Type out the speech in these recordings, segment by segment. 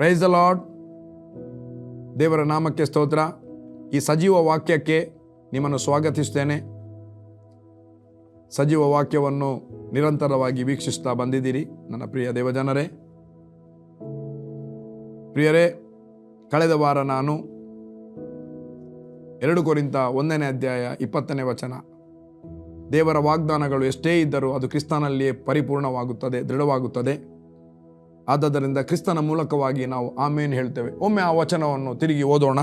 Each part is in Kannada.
ಪ್ರೈಸ್ ದ ಲಾರ್ಡ್ ದೇವರ ನಾಮಕ್ಕೆ ಸ್ತೋತ್ರ. ಈ ಸಜೀವ ವಾಕ್ಯಕ್ಕೆ ನಿಮ್ಮನ್ನು ಸ್ವಾಗತಿಸ್ತೇನೆ. ಸಜೀವ ವಾಕ್ಯವನ್ನು ನಿರಂತರವಾಗಿ ವೀಕ್ಷಿಸ್ತಾ ಬಂದಿದ್ದೀರಿ ನನ್ನ ಪ್ರಿಯ ದೇವಜನರೇ. ಪ್ರಿಯರೇ, ಕಳೆದ ವಾರ ನಾನು ಎರಡು ಕುರಿತ ಒಂದನೇ ಅಧ್ಯಾಯ ಇಪ್ಪತ್ತನೇ ವಚನ. ದೇವರ ವಾಗ್ದಾನಗಳು ಎಷ್ಟೇ ಇದ್ದರೂ ಅದು ಕ್ರಿಸ್ತನಲ್ಲಿಯೇ ಪರಿಪೂರ್ಣವಾಗುತ್ತದೆ, ದೃಢವಾಗುತ್ತದೆ. ಆದ್ದರಿಂದ ಕ್ರಿಸ್ತನ ಮೂಲಕವಾಗಿ ನಾವು ಆಮೇನ್ ಹೇಳ್ತೇವೆ. ಒಮ್ಮೆ ಆ ವಚನವನ್ನು ತಿರುಗಿ ಓದೋಣ.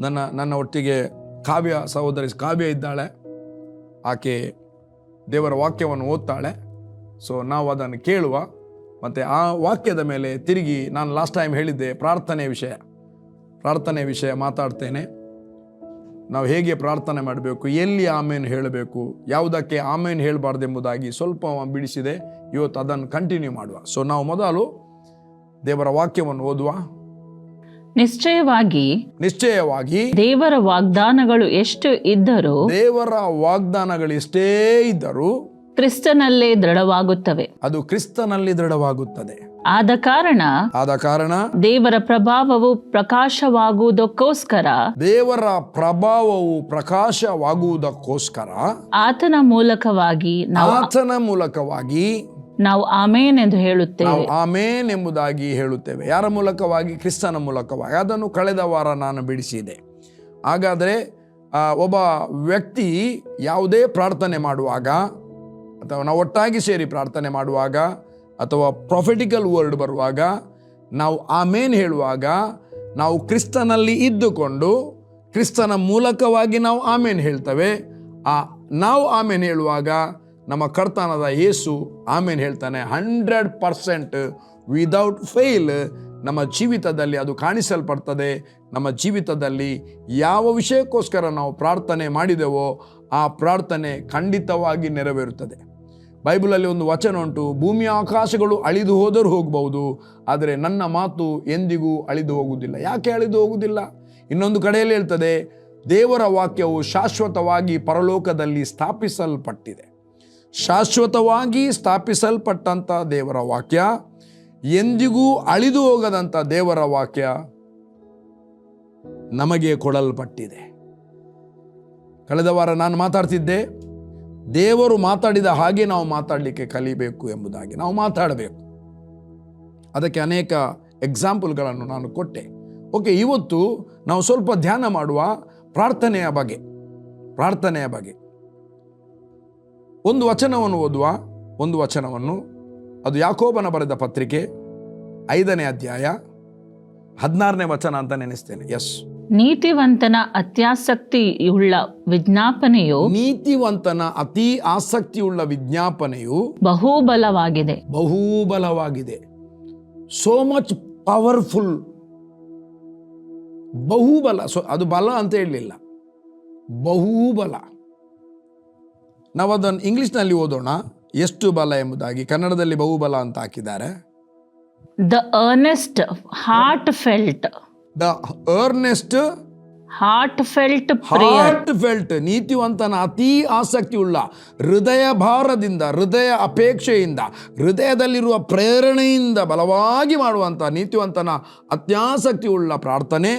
ನನ್ನ ನನ್ನ ಒಟ್ಟಿಗೆ ಕಾವ್ಯ ಸಹೋದರಿ, ಕಾವ್ಯ ಇದ್ದಾಳೆ. ಆಕೆ ದೇವರ ವಾಕ್ಯವನ್ನು ಓದ್ತಾಳೆ. ಸೊ ನಾವು ಅದನ್ನು ಕೇಳುವ. ಮತ್ತು ಆ ವಾಕ್ಯದ ಮೇಲೆ ತಿರುಗಿ ನಾನು ಲಾಸ್ಟ್ ಟೈಮ್ ಹೇಳಿದ್ದೆ ಪ್ರಾರ್ಥನೆ ವಿಷಯ. ಪ್ರಾರ್ಥನೆ ವಿಷಯ ಮಾತಾಡ್ತೇನೆ. ನಾವು ಹೇಗೆ ಪ್ರಾರ್ಥನೆ ಮಾಡಬೇಕು ಎಲ್ಲಿ ಆಮೇನ್ ಹೇಳಬೇಕು ಯಾವುದಕ್ಕೆ ಆಮೇನ್ ಹೇಳಬಾರ್ದೆಂಬುದಾಗಿ ಸ್ವಲ್ಪ ಬಿಡಿಸಿದೆ. ಇವತ್ತು ಅದನ್ನು ಕಂಟಿನ್ಯೂ ಮಾಡುವ. ಸೊ ನಾವು ಮೊದಲು ದೇವರ ವಾಕ್ಯವನ್ನು ಓದುವ. ನಿಶ್ಚಯವಾಗಿ ನಿಶ್ಚಯವಾಗಿ ದೇವರ ವಾಗ್ದಾನಗಳು ಎಷ್ಟು ಇದ್ದರೂ ದೇವರ ವಾಗ್ದಾನಗಳು ಎಷ್ಟೇ ಇದ್ದರೂ ಕ್ರಿಸ್ತನಲ್ಲೇ ದೃಢವಾಗುತ್ತವೆ. ಅದು ಕ್ರಿಸ್ತನಲ್ಲಿ ದೃಢವಾಗುತ್ತದೆ. ಆದ ಕಾರಣ ಆದ ಕಾರಣ ದೇವರ ಪ್ರಭಾವವು ಪ್ರಕಾಶವಾಗುವುದಕ್ಕೋಸ್ಕರ ದೇವರ ಪ್ರಭಾವವು ಪ್ರಕಾಶವಾಗುವುದಕ್ಕೋಸ್ಕರ ಆತನ ಮೂಲಕವಾಗಿ ನಾವು ಆತನ ಮೂಲಕವಾಗಿ ನಾವು ಆಮೇನ್ ಎಂದು ಹೇಳುತ್ತೇವೆ. ಆಮೇನ್ ಎಂಬುದಾಗಿ ಹೇಳುತ್ತೇವೆ. ಯಾರ ಮೂಲಕವಾಗಿ? ಕ್ರಿಸ್ತನ ಮೂಲಕವಾಗಿ. ಅದನ್ನು ಕಳೆದ ವಾರ ನಾನು ಬಿಡಿಸಿದೆ. ಹಾಗಾದರೆ ಒಬ್ಬ ವ್ಯಕ್ತಿ ಯಾವುದೇ ಪ್ರಾರ್ಥನೆ ಮಾಡುವಾಗ ಅಥವಾ ನಾವು ಒಟ್ಟಾಗಿ ಸೇರಿ ಪ್ರಾರ್ಥನೆ ಮಾಡುವಾಗ ಅಥವಾ ಪ್ರೊಫೆಟಿಕಲ್ ವರ್ಡ್ ಬರುವಾಗ ನಾವು ಆಮೇನ್ ಹೇಳುವಾಗ ನಾವು ಕ್ರಿಸ್ತನಲ್ಲಿ ಇದ್ದುಕೊಂಡು ಕ್ರಿಸ್ತನ ಮೂಲಕವಾಗಿ ನಾವು ಆಮೇನ್ ಹೇಳ್ತೇವೆ. ಆ ನಾವು ಆಮೇನ್ ಹೇಳುವಾಗ ನಮ್ಮ ಕರ್ತನದ ಯೇಸು ಆಮೇನ್ ಹೇಳ್ತಾನೆ, ಹಂಡ್ರೆಡ್ ಪರ್ಸೆಂಟ್ ವಿದೌಟ್ ಫೇಲ್ ನಮ್ಮ ಜೀವಿತದಲ್ಲಿ ಅದು ಕಾಣಿಸಲ್ಪಡ್ತದೆ. ನಮ್ಮ ಜೀವಿತದಲ್ಲಿ ಯಾವ ವಿಷಯಕ್ಕೋಸ್ಕರ ನಾವು ಪ್ರಾರ್ಥನೆ ಮಾಡಿದೆವೋ ಆ ಪ್ರಾರ್ಥನೆ ಖಂಡಿತವಾಗಿ ನೆರವೇರುತ್ತದೆ. ಬೈಬಲಲ್ಲಿ ಒಂದು ವಚನ ಉಂಟು, ಭೂಮಿಯ ಆಕಾಶಗಳು ಅಳಿದು ಹೋದರೂ ಹೋಗಬಹುದು ಆದರೆ ನನ್ನ ಮಾತು ಎಂದಿಗೂ ಅಳಿದು ಹೋಗುವುದಿಲ್ಲ. ಯಾಕೆ ಅಳಿದು ಹೋಗುವುದಿಲ್ಲ? ಇನ್ನೊಂದು ಕಡೆಯಲ್ಲಿ ಹೇಳ್ತದೆ, ದೇವರ ವಾಕ್ಯವು ಶಾಶ್ವತವಾಗಿ ಪರಲೋಕದಲ್ಲಿ ಸ್ಥಾಪಿಸಲ್ಪಟ್ಟಿದೆ. ಶಾಶ್ವತವಾಗಿ ಸ್ಥಾಪಿಸಲ್ಪಟ್ಟಂಥ ದೇವರ ವಾಕ್ಯ, ಎಂದಿಗೂ ಅಳಿದು ಹೋಗದಂಥ ದೇವರ ವಾಕ್ಯ ನಮಗೆ ಕೊಡಲ್ಪಟ್ಟಿದೆ. ಕಳೆದ ವಾರ ನಾನು ಮಾತಾಡ್ತಿದ್ದೆ ದೇವರು ಮಾತಾಡಿದ ಹಾಗೆ ನಾವು ಮಾತಾಡಲಿಕ್ಕೆ ಕಲಿಬೇಕು ಎಂಬುದಾಗಿ ನಾವು ಮಾತಾಡಬೇಕು. ಅದಕ್ಕೆ ಅನೇಕ ಎಕ್ಸಾಂಪಲ್ಗಳನ್ನು ನಾನು ಕೊಟ್ಟೆ. ಓಕೆ, ಇವತ್ತು ನಾವು ಸ್ವಲ್ಪ ಧ್ಯಾನ ಮಾಡುವ ಪ್ರಾರ್ಥನೆಯ ಬಗ್ಗೆ ಪ್ರಾರ್ಥನೆಯ ಬಗ್ಗೆ. ಒಂದು ವಚನವನ್ನು ಓದುವ, ಒಂದು ವಚನವನ್ನು. ಅದು ಯಾಕೋಬನ ಬರೆದ ಪತ್ರಿಕೆ ಐದನೇ ಅಧ್ಯಾಯ ಹದಿನಾರನೇ ವಚನ ಅಂತ ನೆನೆಸ್ತೇನೆ. ಎಸ್ ನೀತಿವಂತನ ಅತ್ಯಾಸಕ್ತಿಯುಳ್ಳ ವಿಜ್ಞಾಪನೆಯು ನೀತಿವಂತನ ಅತಿ ಆಸಕ್ತಿಯುಳ್ಳ ವಿಜ್ಞಾಪನೆಯು ಬಹುಬಲವಾಗಿದೆ. ಬಹುಬಲವಾಗಿದೆ. ಸೋ ಮಚ್ ಪವರ್ಫುಲ್ ಬಹುಬಲ ಸೊ ಅದು ಬಲ ಅಂತ ಹೇಳಲಿಲ್ಲ. ಬಹುಬಲ. ನಾವು ಅದನ್ನು ಇಂಗ್ಲಿಷ್ನಲ್ಲಿ ಓದೋಣ. ಎಷ್ಟು ಬಲ ಎಂಬುದಾಗಿ. ಕನ್ನಡದಲ್ಲಿ ಬಹುಬಲ ಅಂತ ಹಾಕಿದ್ದಾರೆ. The earnest heart felt the earnest heart felt heart felt ನೀತಿವಂತನ ಅತಿ ಆಸಕ್ತಿಯುಳ್ಳ ಹೃದಯ ಭಾರದಿಂದ ಹೃದಯ ಅಪೇಕ್ಷೆಯಿಂದ ಹೃದಯದಲ್ಲಿರುವ ಪ್ರೇರಣೆಯಿಂದ ಬಲವಾಗಿ ಮಾಡುವಂಥ ನೀತಿವಂತನ ಅತ್ಯಾಸಕ್ತಿಯುಳ್ಳ ಪ್ರಾರ್ಥನೆ.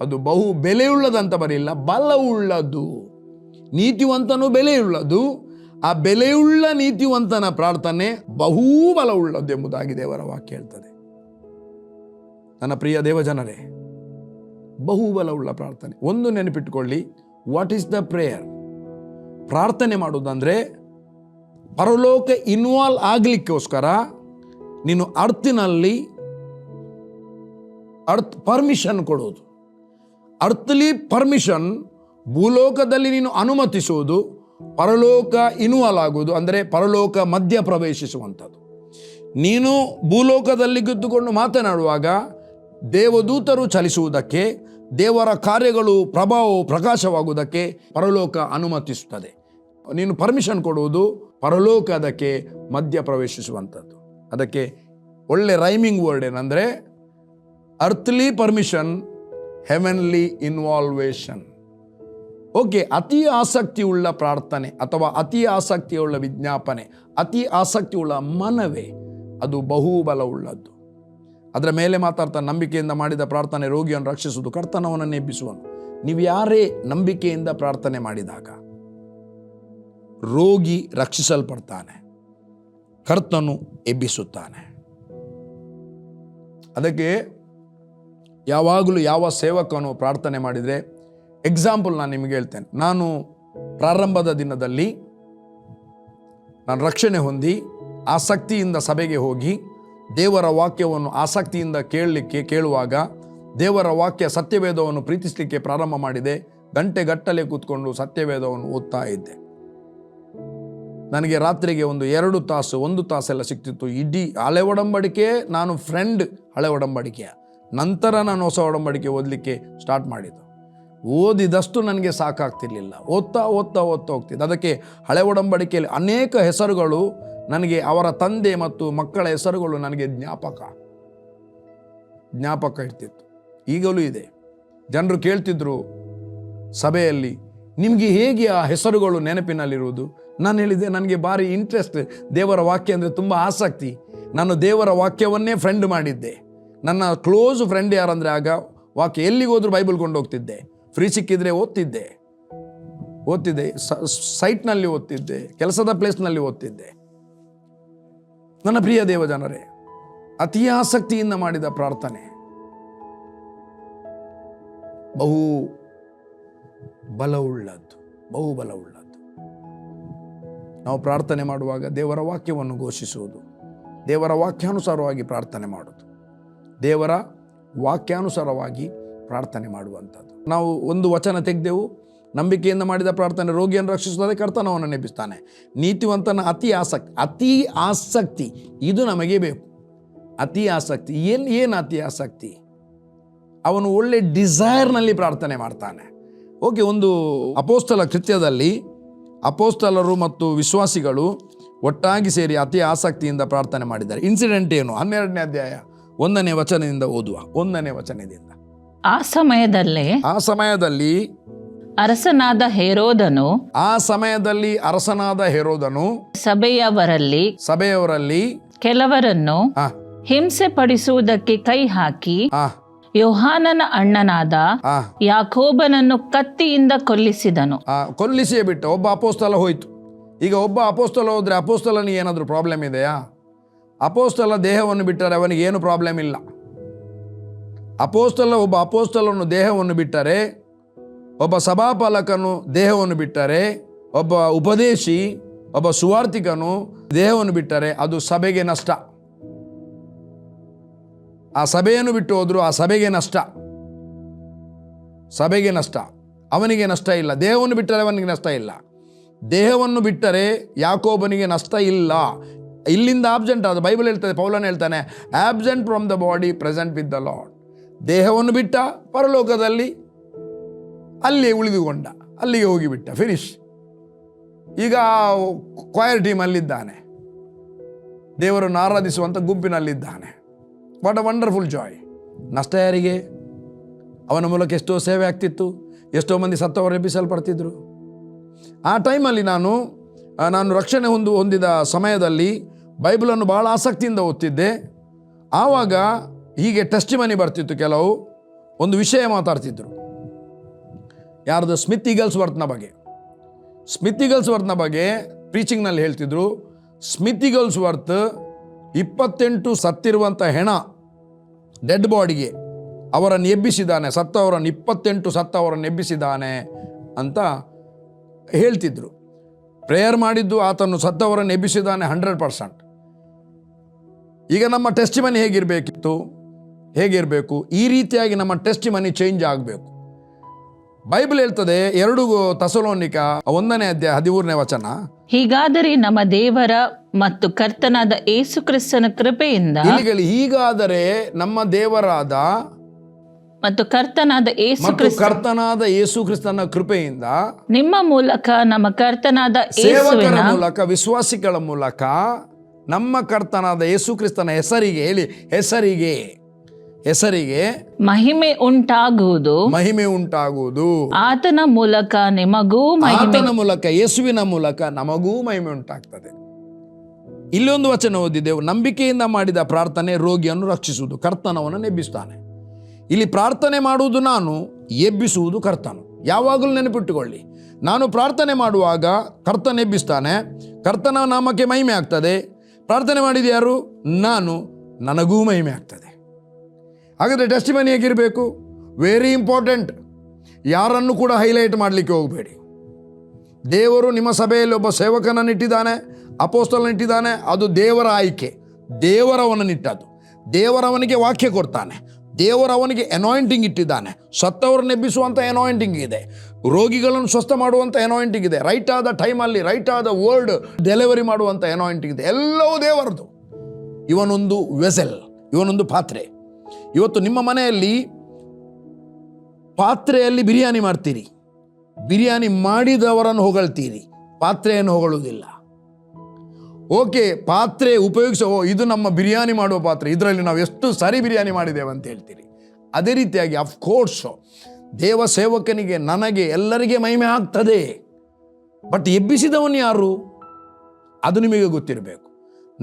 ಅದು ಬಹು ಬೆಲೆಯುಳ್ಳದಂತ ಬರೆಯಿಲ್ಲ ಬಲವುಳ್ಳದು. ನೀತಿವಂತನು ಬೆಲೆಯುಳ್ಳದು. ಆ ಬೆಲೆಯುಳ್ಳ ನೀತಿವಂತನ ಪ್ರಾರ್ಥನೆ ಬಹು ಬಲವುಳ್ಳದ್ದು ಎಂಬುದಾಗಿ ದೇವರ ವಾಕ್ಯ ಹೇಳ್ತದೆ. ನನ್ನ ಪ್ರಿಯ ದೇವಜನರೇ ಬಹುಬಲವುಳ್ಳ ಪ್ರಾರ್ಥನೆ. ಒಂದು ನೆನಪಿಟ್ಟುಕೊಳ್ಳಿ ವಾಟ್ ಈಸ್ ದ ಪ್ರೇಯರ್ ಪ್ರಾರ್ಥನೆ ಮಾಡುವುದಂದ್ರೆ, ಪರಲೋಕ ಇನ್ವಾಲ್ವ್ ಆಗಲಿಕ್ಕೋಸ್ಕರ ನೀನು ಅರ್ತಿನಲ್ಲಿ ಅರ್ತ್ ಪರ್ಮಿಷನ್ ಕೊಡೋದು ಅರ್ಥಲಿ ಪರ್ಮಿಷನ್ ಭೂಲೋಕದಲ್ಲಿ ನೀನು ಅನುಮತಿಸುವುದು, ಪರಲೋಕ ಇನ್ವಾಲ್ವ್ ಆಗುವುದು, ಅಂದರೆ ಪರಲೋಕ ಮಧ್ಯ ಪ್ರವೇಶಿಸುವಂಥದ್ದು. ನೀನು ಭೂಲೋಕದಲ್ಲಿ ಗೆದ್ದುಕೊಂಡು ಮಾತನಾಡುವಾಗ ದೇವದೂತರು ಚಲಿಸುವುದಕ್ಕೆ ದೇವರ ಕಾರ್ಯಗಳು ಪ್ರಭಾವವು ಪ್ರಕಾಶವಾಗುವುದಕ್ಕೆ ಪರಲೋಕ ಅನುಮತಿಸುತ್ತದೆ. ನೀನು ಪರ್ಮಿಷನ್ ಕೊಡುವುದು ಪರಲೋಕ ಅದಕ್ಕೆ ಮಧ್ಯ ಪ್ರವೇಶಿಸುವಂಥದ್ದು ಅದಕ್ಕೆ ಒಳ್ಳೆ ರೈಮಿಂಗ್ ವರ್ಡ್ ಏನಂದರೆ earthly permission heavenly involvation okay ಅತಿ ಆಸಕ್ತಿಯುಳ್ಳ ಪ್ರಾರ್ಥನೆ ಅಥವಾ ಅತಿ ಆಸಕ್ತಿಯುಳ್ಳ ವಿಜ್ಞಾಪನೆ, ಅತಿ ಆಸಕ್ತಿಯುಳ್ಳ ಮನವೇ ಅದು ಬಹುಬಲವುಳ್ಳದ್ದು ಅದರ ಮೇಲೆ ಮಾತಾಡ್ತಾ ನಂಬಿಕೆಯಿಂದ ಮಾಡಿದ ಪ್ರಾರ್ಥನೆ ರೋಗಿಯನ್ನು ರಕ್ಷಿಸುವುದು ಕರ್ತನವನನ್ನು ಎಬ್ಬಿಸುವನು. ನೀವು ಯಾರೇ ನಂಬಿಕೆಯಿಂದ ಪ್ರಾರ್ಥನೆ ಮಾಡಿದಾಗ ರೋಗಿ ರಕ್ಷಿಸಲ್ಪಡ್ತಾನೆ, ಕರ್ತನು ಎಬ್ಬಿಸುತ್ತಾನೆ. ಅದಕ್ಕೆ ಯಾವಾಗಲೂ ಯಾವ ಸೇವಕನು ಪ್ರಾರ್ಥನೆ ಮಾಡಿದರೆ ಎಕ್ಸಾಂಪಲ್ ನಾನು ನಿಮಗೆ ಹೇಳ್ತೇನೆ. ನಾನು ಪ್ರಾರಂಭದ ದಿನದಲ್ಲಿ ನಾನು ರಕ್ಷಣೆ ಹೊಂದಿ, ಆಸಕ್ತಿಯಿಂದ ಸಭೆಗೆ ಹೋಗಿ ದೇವರ ವಾಕ್ಯವನ್ನು ಆಸಕ್ತಿಯಿಂದ ಕೇಳಲಿಕ್ಕೆ ಕೇಳುವಾಗ ದೇವರ ವಾಕ್ಯ ಸತ್ಯವೇದವನ್ನು ಪ್ರೀತಿಸಲಿಕ್ಕೆ ಪ್ರಾರಂಭ ಮಾಡಿದೆ. ಗಂಟೆಗಟ್ಟಲೆ ಕೂತ್ಕೊಂಡು ಸತ್ಯವೇದವನ್ನು ಓದ್ತಾ ಇದ್ದೆ. ನನಗೆ ರಾತ್ರಿಗೆ ಒಂದು ಎರಡು ತಾಸು, ಒಂದು ತಾಸೆಲ್ಲ ಸಿಗ್ತಿತ್ತು ಇಡೀ ಹಳೆ ಒಡಂಬಡಿಕೆ, ನಾನು ಫ್ರೆಂಡ್ ಹಳೆ ಒಡಂಬಡಿಕೆಯ. ನಂತರ ನಾನು ಹೊಸ ಒಡಂಬಡಿಕೆ ಓದಲಿಕ್ಕೆ ಸ್ಟಾರ್ಟ್ ಮಾಡಿದ್ದು. ಓದಿದಷ್ಟು ನನಗೆ ಸಾಕಾಗ್ತಿರ್ಲಿಲ್ಲ. ಓದ್ತಾ ಓದ್ತಾ ಓದ್ತಾ ಹೋಗ್ತಿದ್ದೆ ಅದಕ್ಕೆ ಹಳೆ ಒಡಂಬಡಿಕೆಯಲ್ಲಿ ಅನೇಕ ಹೆಸರುಗಳು ನನಗೆ ಅವರ ತಂದೆ ಮತ್ತು ಮಕ್ಕಳ ಹೆಸರುಗಳು ನನಗೆ ಜ್ಞಾಪಕ. ಜ್ಞಾಪಕ ಇರ್ತಿತ್ತು. ಈಗಲೂ ಇದೆ. ಜನರು ಕೇಳ್ತಿದ್ರು, ಸಭೆಯಲ್ಲಿ ನಿಮಗೆ ಹೇಗೆ ಆ ಹೆಸರುಗಳು ನೆನಪಿನಲ್ಲಿರುವುದು? ನಾನು ಹೇಳಿದೆ, ನನಗೆ ಭಾರಿ ಇಂಟ್ರೆಸ್ಟ್ ದೇವರ ವಾಕ್ಯ ಅಂದರೆ ತುಂಬ ಆಸಕ್ತಿ. ನಾನು ದೇವರ ವಾಕ್ಯವನ್ನೇ ಫ್ರೆಂಡ್ ಮಾಡಿದ್ದೆ. ನನ್ನ ಕ್ಲೋಸ್ ಫ್ರೆಂಡ್ ಯಾರಂದರೆ ಆಗ ವಾಕ್ಯ ಎಲ್ಲಿಗೋದ್ರೂ ಬೈಬಲ್ ಕೊಂಡು ಹೋಗ್ತಿದ್ದೆ. ಫ್ರೀ ಸಿಕ್ಕಿದ್ರೆ ಓದ್ತಿದ್ದೆ. ಓದ್ತಿದ್ದೆ ಸೈಟ್ನಲ್ಲಿ ಓದ್ತಿದ್ದೆ, ಕೆಲಸದ ಪ್ಲೇಸ್ನಲ್ಲಿ ಓದ್ತಿದ್ದೆ. ನನ್ನ ಪ್ರಿಯ ದೇವ ಜನರೇ ಅತಿ ಆಸಕ್ತಿಯಿಂದ ಮಾಡಿದ ಪ್ರಾರ್ಥನೆ. ಬಹು ಬಲವುಳ್ಳದ್ದು ಬಹು ಬಲವುಳ್ಳದ್ದು. ನಾವು ಪ್ರಾರ್ಥನೆ ಮಾಡುವಾಗ ದೇವರ ವಾಕ್ಯವನ್ನು ಘೋಷಿಸುವುದು, ದೇವರ ವಾಕ್ಯಾನುಸಾರವಾಗಿ ಪ್ರಾರ್ಥನೆ ಮಾಡುವುದು, ದೇವರ ವಾಕ್ಯಾನುಸಾರವಾಗಿ ಪ್ರಾರ್ಥನೆ ಮಾಡುವಂಥದ್ದು. ನಾವು ಒಂದು ವಚನ ತೆಗೆದೆವು ನಂಬಿಕೆಯಿಂದ ಮಾಡಿದ ಪ್ರಾರ್ಥನೆ ರೋಗಿಯನ್ನು ರಕ್ಷಿಸುತ್ತದೆ ಕರ್ತನವನ್ನು ನೆಪಿಸ್ತಾನೆ ನೀತಿವಂತನ ಅತಿ ಆಸಕ್ತಿ ಅತಿ ಆಸಕ್ತಿ ಇದು ನಮಗೆ ಬೇಕು. ಅತಿ ಆಸಕ್ತಿ ಏನು ಏನು ಅತಿ ಆಸಕ್ತಿ? ಅವನು ಒಳ್ಳೆ ಡಿಸೈರ್ನಲ್ಲಿ ಪ್ರಾರ್ಥನೆ ಮಾಡ್ತಾನೆ. ಓಕೆ ಒಂದು ಅಪೋಸ್ತಲ ಕೃತ್ಯದಲ್ಲಿ ಅಪೋಸ್ತಲರು ಮತ್ತು ವಿಶ್ವಾಸಿಗಳು ಒಟ್ಟಾಗಿ ಸೇರಿ ಅತಿ ಆಸಕ್ತಿಯಿಂದ ಪ್ರಾರ್ಥನೆ ಮಾಡಿದ್ದಾರೆ. ಇನ್ಸಿಡೆಂಟ್ ಏನು? ಹನ್ನೆರಡನೇ ಅಧ್ಯಾಯ ಒಂದನೇ ವಚನದಿಂದ ಓದುವ ಒಂದನೇ ವಚನದಿಂದ. ಆ ಸಮಯದಲ್ಲಿ ಆ ಸಮಯದಲ್ಲಿ ಅರಸನಾದ ಹೇರೋದನು ಆ ಸಮಯದಲ್ಲಿ ಅರಸನಾದ ಹೆರೋದನು ಸಭೆಯವರಲ್ಲಿ ಸಭೆಯವರಲ್ಲಿ ಕೆಲವರನ್ನು ಆ ಹಿಂಸೆ ಪಡಿಸುವುದಕ್ಕೆ ಕೈ ಹಾಕಿ ಆ ಯೋಹಾನನ ಅಣ್ಣನಾದ ಆ ಯಾಕೋಬನನ್ನು ಕತ್ತಿಯಿಂದ ಕೊಲ್ಲಿಸಿದನು. ಆ, ಕೊಲ್ಲಿಸಿಯೇ ಬಿಟ್ಟು ಒಬ್ಬ ಅಪೋಸ್ತಲ ಹೋಯ್ತು. ಈಗ ಒಬ್ಬ ಅಪೋಸ್ತಲ ಹೋದ್ರೆ ಅಪೋಸ್ತಲನಿಗೆ ಏನಾದರೂ ಪ್ರಾಬ್ಲಮ್ ಇದೆಯಾ? ಅಪೋಸ್ತಲ ದೇಹವನ್ನು ಬಿಟ್ಟರೆ ಅವನಿಗೆ ಏನು ಪ್ರಾಬ್ಲಮ್ ಇಲ್ಲ. ಅಪೋಸ್ತಲ ಒಬ್ಬ ಅಪೋಸ್ತಲನ್ನು ದೇಹವನ್ನು ಬಿಟ್ಟರೆ ಒಬ್ಬ ಸಭಾಪಾಲಕನು ದೇಹವನ್ನು ಬಿಟ್ಟರೆ, ಒಬ್ಬ ಉಪದೇಶಿ, ಒಬ್ಬ ಸುವಾರ್ಥಿಕನು ದೇಹವನ್ನು ಬಿಟ್ಟರೆ ಅದು ಸಭೆಗೆ ನಷ್ಟ. ಆ ಸಭೆಯನ್ನು ಬಿಟ್ಟು ಹೋದರೂ ಆ ಸಭೆಗೆ ನಷ್ಟ. ಸಭೆಗೆ ನಷ್ಟ. ಅವನಿಗೆ ನಷ್ಟ ಇಲ್ಲ. ದೇಹವನ್ನು ಬಿಟ್ಟರೆ ಅವನಿಗೆ ನಷ್ಟ ಇಲ್ಲ. ದೇಹವನ್ನು ಬಿಟ್ಟರೆ ಯಾಕೋಬನಿಗೆ ನಷ್ಟ ಇಲ್ಲ. ಇಲ್ಲಿಂದ ಆಬ್ಸೆಂಟ್ ಅದು ಬೈಬಲ್ ಹೇಳ್ತದೆ, ಪೌಲನ್ ಹೇಳ್ತಾನೆ absent from the body present with the Lord ದೇಹವನ್ನು ಬಿಟ್ಟ ಪರಲೋಕದಲ್ಲಿ ಅಲ್ಲಿ ಉಳಿದುಕೊಂಡ, ಅಲ್ಲಿಗೆ ಹೋಗಿಬಿಟ್ಟ ಫಿನಿಶ್ ಈಗ ಕ್ವಾಯರ್ ಟೀಮ್ ಅಲ್ಲಿದ್ದಾನೆ. ದೇವರನ್ನು ಆರಾಧಿಸುವಂಥ ಗುಂಪಿನಲ್ಲಿದ್ದಾನೆ. ವಾಟ್ ಅ ವಂಡರ್ಫುಲ್ ಜಾಯ್ ನಷ್ಟ ಯಾರಿಗೆ? ಅವನ ಮೂಲಕ ಎಷ್ಟೋ ಸೇವೆ ಆಗ್ತಿತ್ತು, ಎಷ್ಟೋ ಮಂದಿ ಸತ್ತವರು ಎಬ್ಬಿಸಲ್ಪಡ್ತಿದ್ರು. ಆ ಟೈಮಲ್ಲಿ ನಾನು ನಾನು ರಕ್ಷಣೆ ಹೊಂದು, ಹೊಂದಿದ ಸಮಯದಲ್ಲಿ ಬೈಬಲನ್ನು ಭಾಳ ಆಸಕ್ತಿಯಿಂದ ಓದ್ತಿದ್ದೆ. ಆವಾಗ ಹೀಗೆ ಟೆಸ್ಟ್ ಮನಿ ಬರ್ತಿತ್ತು ಕೆಲವು, ಒಂದು ವಿಷಯ ಮಾತಾಡ್ತಿದ್ರು. ಯಾರ್ದು? ಸ್ಮಿತ್ ಈಗಲ್ಸ್ ವರ್ತ್ನ ಬಗ್ಗೆ. ಸ್ಮಿತ್ ಈಗಲ್ಸ್ ವರ್ತ್ನ ಬಗ್ಗೆ ಪ್ರೀಚಿಂಗ್ನಲ್ಲಿ ಹೇಳ್ತಿದ್ರು. ಸ್ಮಿತ್ ಈಗಲ್ಸ್ ವರ್ತ್ ಇಪ್ಪತ್ತೆಂಟು ಸತ್ತಿರುವಂಥ ಹೆಣ ಡೆಡ್ ಬಾಡಿಗೆ ಅವರನ್ನು ಎಬ್ಬಿಸಿದ್ದಾನೆ. ಸತ್ತವರನ್ನು ಇಪ್ಪತ್ತೆಂಟು ಸತ್ತವರನ್ನು ಎಬ್ಬಿಸಿದ್ದಾನೆ ಅಂತ ಹೇಳ್ತಿದ್ರು. ಪ್ರೇಯರ್ ಮಾಡಿದ್ದು ಆತನು ಸತ್ತವರನ್ನು ಎಬ್ಬಿಸಿದ್ದಾನೆ ಹಂಡ್ರೆಡ್ ಪರ್ಸೆಂಟ್ ಈಗ ನಮ್ಮ ಟೆಸ್ಟ್ ಮನಿ ಹೇಗಿರಬೇಕಿತ್ತು? ಹೇಗಿರಬೇಕು? ಈ ರೀತಿಯಾಗಿ ನಮ್ಮ ಟೆಸ್ಟ್ ಮನಿ ಚೇಂಜ್ ಆಗಬೇಕು. ಬೈಬಲ್ ಹೇಳ್ತದೆ ಎರಡು ತಸಲೋನಿಕ ಒಂದನೇ ಅಧ್ಯಾಯ ಹದಿಮೂರನೇ ವಚನ. ಹೀಗಾದರೆ ನಮ್ಮ ದೇವರ ಮತ್ತು ಕರ್ತನಾದ ಏಸು ಕ್ರಿಸ್ತನ ಕೃಪೆಯಿಂದ ಇಲ್ಲಿಗಳಿ ಹೀಗಾದರೆ ನಮ್ಮ ದೇವರಾದ ಮತ್ತು ಕರ್ತನಾದ ಏಸು ಕ್ರಿಸ್ತ ಕರ್ತನಾದ ಯೇಸು ಕ್ರಿಸ್ತನ ಕೃಪೆಯಿಂದ ನಿಮ್ಮ ಮೂಲಕ ನಮ್ಮ ಕರ್ತನಾದ ಸೇವಕರ ಮೂಲಕ ವಿಶ್ವಾಸಿಗಳ ಮೂಲಕ ನಮ್ಮ ಕರ್ತನಾದ ಯೇಸು ಕ್ರಿಸ್ತನ ಹೆಸರಿಗೆ ಹೇಳಿ ಹೆಸರಿಗೆ. ಹೆಸರಿಗೆ ಮಹಿಮೆ ಉಂಟಾಗುವುದು. ಮಹಿಮೆ ಉಂಟಾಗುವುದು. ಆತನ ಮೂಲಕ ನಿಮಗೂ ಮಹಿಮೆ. ಆತನ ಮೂಲಕ ಯೇಸುವಿನ ಮೂಲಕ ನಮಗೂ ಮಹಿಮೆ ಉಂಟಾಗ್ತದೆ. ಇಲ್ಲೊಂದು ವಚನ ಓದಿದ್ದೆವು ನಂಬಿಕೆಯಿಂದ ಮಾಡಿದ ಪ್ರಾರ್ಥನೆ ರೋಗಿಯನ್ನು ರಕ್ಷಿಸುವುದು ಕರ್ತನವನ್ನು ನೆಬ್ಬಿಸ್ತಾನೆ ಇಲ್ಲಿ ಪ್ರಾರ್ಥನೆ ಮಾಡುವುದು ನಾನು ಎಬ್ಬಿಸುವುದು ಕರ್ತನು. ಯಾವಾಗಲೂ ನೆನಪಿಟ್ಟುಕೊಳ್ಳಿ ನಾನು ಪ್ರಾರ್ಥನೆ ಮಾಡುವಾಗ ಕರ್ತನ ಎಬ್ಬಿಸ್ತಾನೆ ಕರ್ತನ ನಾಮಕ್ಕೆ ಮಹಿಮೆ ಆಗ್ತದೆ. ಪ್ರಾರ್ಥನೆ ಮಾಡಿದ ಯಾರು? ನಾನು ನನಗೂ ಮಹಿಮೆ ಆಗ್ತದೆ. ಹಾಗಾದರೆ ಟೆಸ್ಟ್ ಹೇಗಿರಬೇಕು? ವೆರಿ ಇಂಪಾರ್ಟೆಂಟ್ ಯಾರನ್ನು ಕೂಡ ಹೈಲೈಟ್ ಮಾಡಲಿಕ್ಕೆ ಹೋಗಬೇಡಿ. ದೇವರು ನಿಮ್ಮ ಸಭೆಯಲ್ಲಿ ಒಬ್ಬ ಸೇವಕನನ್ನಿಟ್ಟಿದ್ದಾನೆ ಅಪೋಸ್ತಲನಿಟ್ಟಿದ್ದಾನೆ ಅದು ದೇವರ ಆಯ್ಕೆ. ದೇವರವನನ್ನಿಟ್ಟದ್ದು ದೇವರವನಿಗೆ ವಾಕ್ಯ ಕೊಡ್ತಾನೆ. ದೇವರವನಿಗೆ ಅನಾಯಿಂಟಿಂಗ್ ಇಟ್ಟಿದ್ದಾನೆ. ಸತ್ತವರನ್ನ ಎಬ್ಬಿಸುವಂಥ ಅನಾಯಿಂಟಿಂಗ್ ಇದೆ. ರೋಗಿಗಳನ್ನು ಸ್ವಸ್ಥ ಮಾಡುವಂಥ ಅನಾಯಿಂಟಿಂಗ್ ಇದೆ. ರೈಟ್ ಆದ ಟೈಮಲ್ಲಿ ರೈಟ್ ಆದ ವರ್ಡ್ ಡೆಲಿವರಿ ಮಾಡುವಂಥ ಅನಾಯಿಂಟಿಂಗ್ ಇದೆ. ಎಲ್ಲವೂ ದೇವರದು ಇವನೊಂದು ವೆಸೆಲ್ ಇವನೊಂದು ಪಾತ್ರೆ. ಇವತ್ತು ನಿಮ್ಮ ಮನೆಯಲ್ಲಿ ಪಾತ್ರೆಯಲ್ಲಿ ಬಿರಿಯಾನಿ ಮಾಡ್ತೀರಿ. ಬಿರಿಯಾನಿ ಮಾಡಿದವರನ್ನು ಹೊಗಳ್ತೀರಿ. ಪಾತ್ರೆಯನ್ನು ಹೊಗಳುವುದಿಲ್ಲ. ಓಕೆ, ಪಾತ್ರೆ ಉಪಯೋಗಿಸೋ, ಇದು ನಮ್ಮ ಬಿರಿಯಾನಿ ಮಾಡುವ ಪಾತ್ರೆ. ಇದರಲ್ಲಿ ನಾವು ಎಷ್ಟು ಸರಿ ಬಿರಿಯಾನಿ ಮಾಡಿದ್ದೇವೆ ಅಂತ ಹೇಳ್ತೀರಿ. ಅದೇ ರೀತಿಯಾಗಿ ಅಫ್ಕೋರ್ಸ್ ದೇವ ಸೇವಕನಿಗೆ, ನನಗೆ, ಎಲ್ಲರಿಗೆ ಮಹಿಮೆ ಆಗ್ತದೆ. ಬಟ್ ಎಬ್ಬಿಸಿದವನು ಯಾರು? ಅದು ನಿಮಗೆ ಗೊತ್ತಿರಬೇಕು.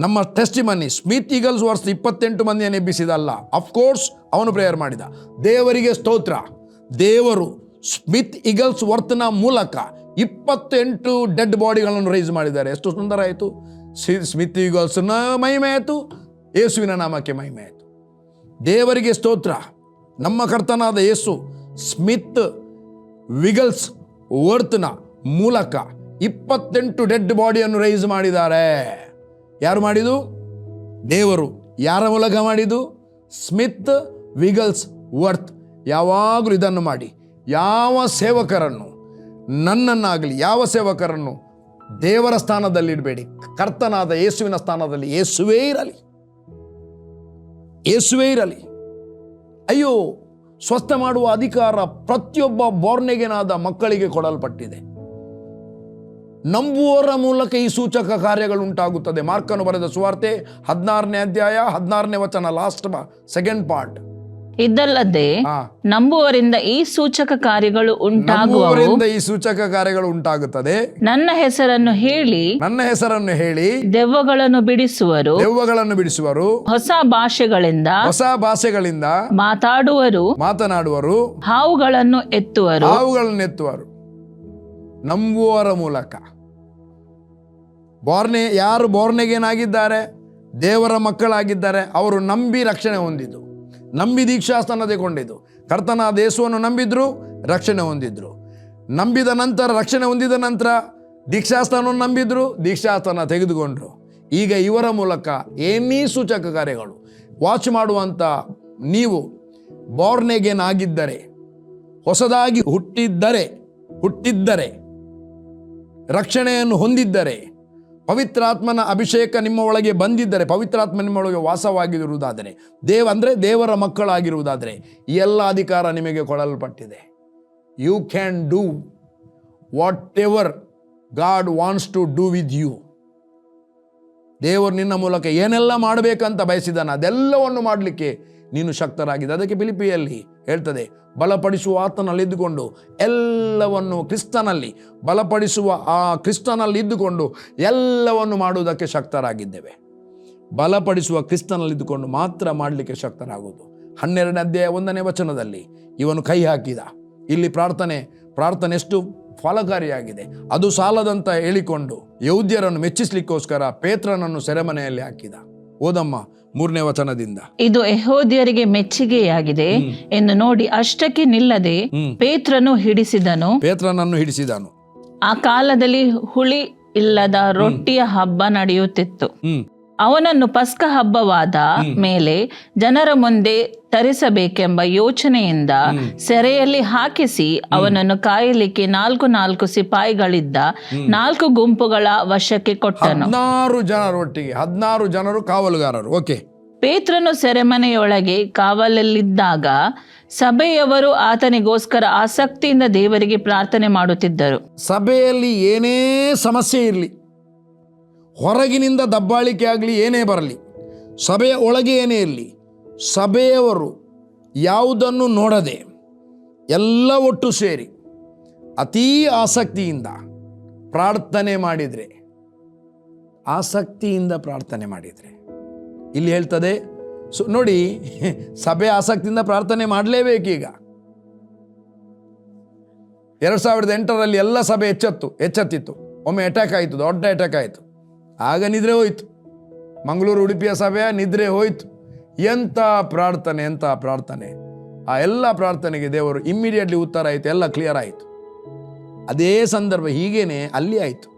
ನಮ್ಮ ಟೆಸ್ಟ್ ಮನಿ ಸ್ಮಿತ್ ಈಗಲ್ಸ್ ವರ್ಷ ಇಪ್ಪತ್ತೆಂಟು ಮಂದಿಯನ್ನು ಎಬ್ಬಿಸಿದಲ್ಲ. ಅಫ್ಕೋರ್ಸ್ ಅವನು ಪ್ರೇಯರ್ ಮಾಡಿದ. ದೇವರಿಗೆ ಸ್ತೋತ್ರ. ದೇವರು ಸ್ಮಿತ್ ಈಗಲ್ಸ್ ವರ್ತನ ಮೂಲಕ ಇಪ್ಪತ್ತೆಂಟು ಡೆಡ್ ಬಾಡಿಗಳನ್ನು ರೈಸ್ ಮಾಡಿದ್ದಾರೆ. ಎಷ್ಟು ಸುಂದರ ಆಯಿತು. ಸ್ಮಿತ್ ಈಗಲ್ಸ್ನ ಮಹಿಮೆ ಆಯಿತು. ಯೇಸುವಿನ ನಾಮಕ್ಕೆ ಮಹಿಮೆ ಆಯಿತು. ದೇವರಿಗೆ ಸ್ತೋತ್ರ. ನಮ್ಮ ಕರ್ತನಾದ ಯೇಸು ಸ್ಮಿತ್ ವಿಗಲ್ಸ್ ವರ್ತ್ನ ಮೂಲಕ ಇಪ್ಪತ್ತೆಂಟು ಡೆಡ್ ಬಾಡಿಯನ್ನು ರೈಸ್ ಮಾಡಿದ್ದಾರೆ. ಯಾರು ಮಾಡಿದು ದೇವರು. ಯಾರ ಮೂಲಕ ಮಾಡಿದು ಸ್ಮಿತ್ ವಿಗಲ್ಸ್ ವರ್ತ್. ಯಾವಾಗಲೂ ಇದನ್ನು ಮಾಡಿ. ಯಾವ ಸೇವಕರನ್ನು? ನನ್ನನ್ನಾಗಲಿ ಯಾವ ಸೇವಕರನ್ನು? ದೇವರ ಸ್ಥಾನದಲ್ಲಿಡಬೇಡಿ ಕರ್ತನಾದ ಯೇಸುವಿನ ಸ್ಥಾನದಲ್ಲಿ ಯೇಸುವೇ ಇರಲಿ. ಯೇಸುವೇ ಇರಲಿ. ಅಯ್ಯೋ, ಸ್ವಸ್ಥ ಮಾಡುವ ಅಧಿಕಾರ ಪ್ರತಿಯೊಬ್ಬ ಬೋರ್ನೆಗೆನಾದ ಮಕ್ಕಳಿಗೆ ಕೊಡಲ್ಪಟ್ಟಿದೆ. ನಂಬುವವರ ಮೂಲಕ ಈ ಸೂಚಕ ಕಾರ್ಯಗಳು ಉಂಟಾಗುತ್ತದೆ. ಮಾರ್ಕನು ಬರೆದ ಸುವಾರ್ತೆ ಹದಿನಾರನೇ ಅಧ್ಯಾಯ ಹದಿನಾರನೇ ವಚನ ಲಾಸ್ಟ್ ಸೆಕೆಂಡ್ ಪಾರ್ಟ್ ಇದಲ್ಲದೆ ನಂಬುವರಿಂದ ಈ ಸೂಚಕ ಕಾರ್ಯಗಳು ಉಂಟಾಗುವವರಿಂದ ಈ ಸೂಚಕ ಕಾರ್ಯಗಳು ಉಂಟಾಗುತ್ತದೆ. ನನ್ನ ಹೆಸರನ್ನು ಹೇಳಿ ನನ್ನ ಹೆಸರನ್ನು ಹೇಳಿ ದೆವ್ವಗಳನ್ನು ಬಿಡಿಸುವರು. ದೆವ್ವಗಳನ್ನು ಬಿಡಿಸುವರು. ಹೊಸ ಭಾಷೆಗಳಿಂದ ಹೊಸ ಭಾಷೆಗಳಿಂದ ಮಾತಾಡುವರು. ಮಾತನಾಡುವರು. ಹಾವುಗಳನ್ನು ಎತ್ತುವರು. ಹಾವುಗಳನ್ನು ಎತ್ತುವರು. ನಂಬುವವರ ಮೂಲಕ. ಬೋರ್ನೆ, ಯಾರು ಬೋರ್ನೆಗೇನಾಗಿದ್ದಾರೆ? ದೇವರ ಮಕ್ಕಳಾಗಿದ್ದಾರೆ. ಅವರು ನಂಬಿ ರಕ್ಷಣೆ ಹೊಂದಿದ್ದು ನಂಬಿ ದೀಕ್ಷಾಸ್ಥಾನ ತೆಗೊಂಡಿದ್ದು ಕರ್ತನ ದೇಸುವನ್ನು ನಂಬಿದ್ರು, ರಕ್ಷಣೆ ಹೊಂದಿದ್ರು. ನಂಬಿದ ನಂತರ, ರಕ್ಷಣೆ ಹೊಂದಿದ ನಂತರ ದೀಕ್ಷಾಸ್ಥಾನವನ್ನು ನಂಬಿದ್ರು ದೀಕ್ಷಾಸ್ಥಾನ ತೆಗೆದುಕೊಂಡ್ರು. ಈಗ ಇವರ ಮೂಲಕ ಏನೇ ಸೂಚಕ ಕಾರ್ಯಗಳು ವಾಚ್ ಮಾಡುವಂಥ ನೀವು ಬೋರ್ನೆಗೇನಾಗಿದ್ದರೆ, ಹೊಸದಾಗಿ ಹುಟ್ಟಿದ್ದರೆ ಹುಟ್ಟಿದ್ದರೆ ರಕ್ಷಣೆಯನ್ನು ಹೊಂದಿದ್ದರೆ, ಪವಿತ್ರಾತ್ಮನ ಅಭಿಷೇಕ ನಿಮ್ಮ ಒಳಗೆ ಬಂದಿದ್ದರೆ, ಪವಿತ್ರಾತ್ಮ ನಿಮ್ಮ ಒಳಗೆ ವಾಸವಾಗಿರುವುದಾದರೆ, ದೇವ ಅಂದರೆ ದೇವರ ಮಕ್ಕಳಾಗಿರುವುದಾದರೆ ಎಲ್ಲ ಅಧಿಕಾರ ನಿಮಗೆ ಕೊಡಲ್ಪಟ್ಟಿದೆ. You can do whatever God wants to do with you ದೇವರು ನಿನ್ನ ಮೂಲಕ ಏನೆಲ್ಲ ಮಾಡಬೇಕಂತ ಬಯಸಿದಾನ, ಅದೆಲ್ಲವನ್ನು ಮಾಡಲಿಕ್ಕೆ ನೀನು ಶಕ್ತರಾಗಿದೆ ಅದಕ್ಕೆ ಪಿಲಿಪಿಯಲ್ಲಿ ಹೇಳ್ತದೆ, ಬಲಪಡಿಸುವ ಆತನಲ್ಲಿ ಇದ್ದುಕೊಂಡು, ಎಲ್ಲವನ್ನು ಕ್ರಿಸ್ತನಲ್ಲಿ ಬಲಪಡಿಸುವ ಆ ಕ್ರಿಸ್ತನಲ್ಲಿ ಇದ್ದುಕೊಂಡು, ಎಲ್ಲವನ್ನು ಮಾಡುವುದಕ್ಕೆ ಶಕ್ತರಾಗಿದ್ದೇವೆ. ಬಲಪಡಿಸುವ ಕ್ರಿಸ್ತನಲ್ಲಿ ಇದ್ದುಕೊಂಡು ಮಾತ್ರ ಮಾಡಲಿಕ್ಕೆ ಶಕ್ತರಾಗುವುದು. ಹನ್ನೆರಡನೇ ಅಧ್ಯಾಯ ಒಂದನೇ ವಚನದಲ್ಲಿ ಇವನು ಕೈ ಹಾಕಿದ. ಇಲ್ಲಿ ಪ್ರಾರ್ಥನೆ ಪ್ರಾರ್ಥನೆ ಎಷ್ಟು ಫಲಕಾರಿಯಾಗಿದೆ. ಅದು ಸಾಲದಂತ ಹೇಳಿಕೊಂಡು ಯೌದ್ಯರನ್ನು ಮೆಚ್ಚಿಸ್ಲಿಕ್ಕೋಸ್ಕರ ಪೇತ್ರನನ್ನು ಸೆರೆಮನೆಯಲ್ಲಿ ಹಾಕಿದ. ಓದಮ್ಮ ಮೂರನೇ ವಚನದಿಂದ. ಇದು ಯಹೋದ್ಯರಿಗೆ ಮೆಚ್ಚುಗೆಯಾಗಿದೆ ಎಂದು ನೋಡಿ ಅಷ್ಟಕ್ಕೆ ನಿಲ್ಲದೆ. ಪೇತ್ರನು ಹಿಡಿಸಿದನು. ಪೇತ್ರನನ್ನು ಹಿಡಿಸಿದನು. ಆ ಕಾಲದಲ್ಲಿ ಹುಳಿ ಇಲ್ಲದ ರೊಟ್ಟಿಯ ಹಬ್ಬ ನಡೆಯುತ್ತಿತ್ತು. ಅವನನ್ನು ಪಸ್ಕ ಹಬ್ಬವಾದ ಮೇಲೆ ಜನರ ಮುಂದೆ ತರಿಸಬೇಕೆಂಬ ಯೋಚನೆಯಿಂದ ಸೆರೆಯಲ್ಲಿ ಹಾಕಿಸಿ ಅವನನ್ನು ಕಾಯಲಿಕ್ಕೆ ನಾಲ್ಕು ನಾಲ್ಕು ಸಿಪಾಯಿಗಳಿದ್ದ ನಾಲ್ಕು ಗುಂಪುಗಳ ವಶಕ್ಕೆ ಕೊಟ್ಟನು. ಹದಿನಾರು ಜನರೊಟ್ಟಿಗೆ ಹದಿನಾರು ಜನರು ಕಾವಲುಗಾರರು ಓಕೆ. ಪೇತ್ರನು ಸೆರೆಮನೆಯೊಳಗೆ ಕಾವಲಲ್ಲಿದ್ದಾಗ ಸಭೆಯವರು ಆತನಿಗೋಸ್ಕರ ಆಸಕ್ತಿಯಿಂದ ದೇವರಿಗೆ ಪ್ರಾರ್ಥನೆ ಮಾಡುತ್ತಿದ್ದರು. ಸಭೆಯಲ್ಲಿ ಏನೇ ಸಮಸ್ಯೆ ಇರಲಿ ಹೊರಗಿನಿಂದ ದಬ್ಬಾಳಿಕೆ ಆಗಲಿ, ಏನೇ ಬರಲಿ, ಸಭೆಯ ಒಳಗೆ ಏನೇ ಇರಲಿ, ಸಭೆಯವರು ಯಾವುದನ್ನು ನೋಡದೆ ಎಲ್ಲ ಒಟ್ಟು ಸೇರಿ ಅತೀ ಆಸಕ್ತಿಯಿಂದ ಪ್ರಾರ್ಥನೆ ಮಾಡಿದರೆ, ಆಸಕ್ತಿಯಿಂದ ಪ್ರಾರ್ಥನೆ ಮಾಡಿದರೆ. ಇಲ್ಲಿ ಹೇಳ್ತದೆ, ಸೊ ನೋಡಿ, ಸಭೆ ಆಸಕ್ತಿಯಿಂದ ಪ್ರಾರ್ಥನೆ ಮಾಡಲೇಬೇಕೀಗ. ಎರಡು ಸಾವಿರದ ಎಂಟರಲ್ಲಿ ಎಲ್ಲ ಸಭೆ ಎಚ್ಚತ್ತು, ಎಚ್ಚೆತ್ತಿತ್ತು. ಒಮ್ಮೆ ಅಟ್ಯಾಕ್ ಆಯಿತು, ದೊಡ್ಡ ಅಟ್ಯಾಕ್ ಆಯಿತು. ಆಗ ನಿದ್ರೆ ಹೋಯ್ತು. ಮಂಗಳೂರು ಉಡುಪಿಯ ಸಭೆಯ ನಿದ್ರೆ ಹೋಯ್ತು. ಎಂಥ ಪ್ರಾರ್ಥನೆ ಎಂಥ ಪ್ರಾರ್ಥನೆ. ಆ ಎಲ್ಲ ಪ್ರಾರ್ಥನೆಗೆ ದೇವರು ಇಮ್ಮಿಡಿಯೇಟ್ಲಿ ಉತ್ತರ ಆಯಿತು, ಎಲ್ಲ ಕ್ಲಿಯರ್ ಆಯಿತು. ಅದೇ ಸಂದರ್ಭ ಹೀಗೇನೆ ಅಲ್ಲಿ ಆಯಿತು.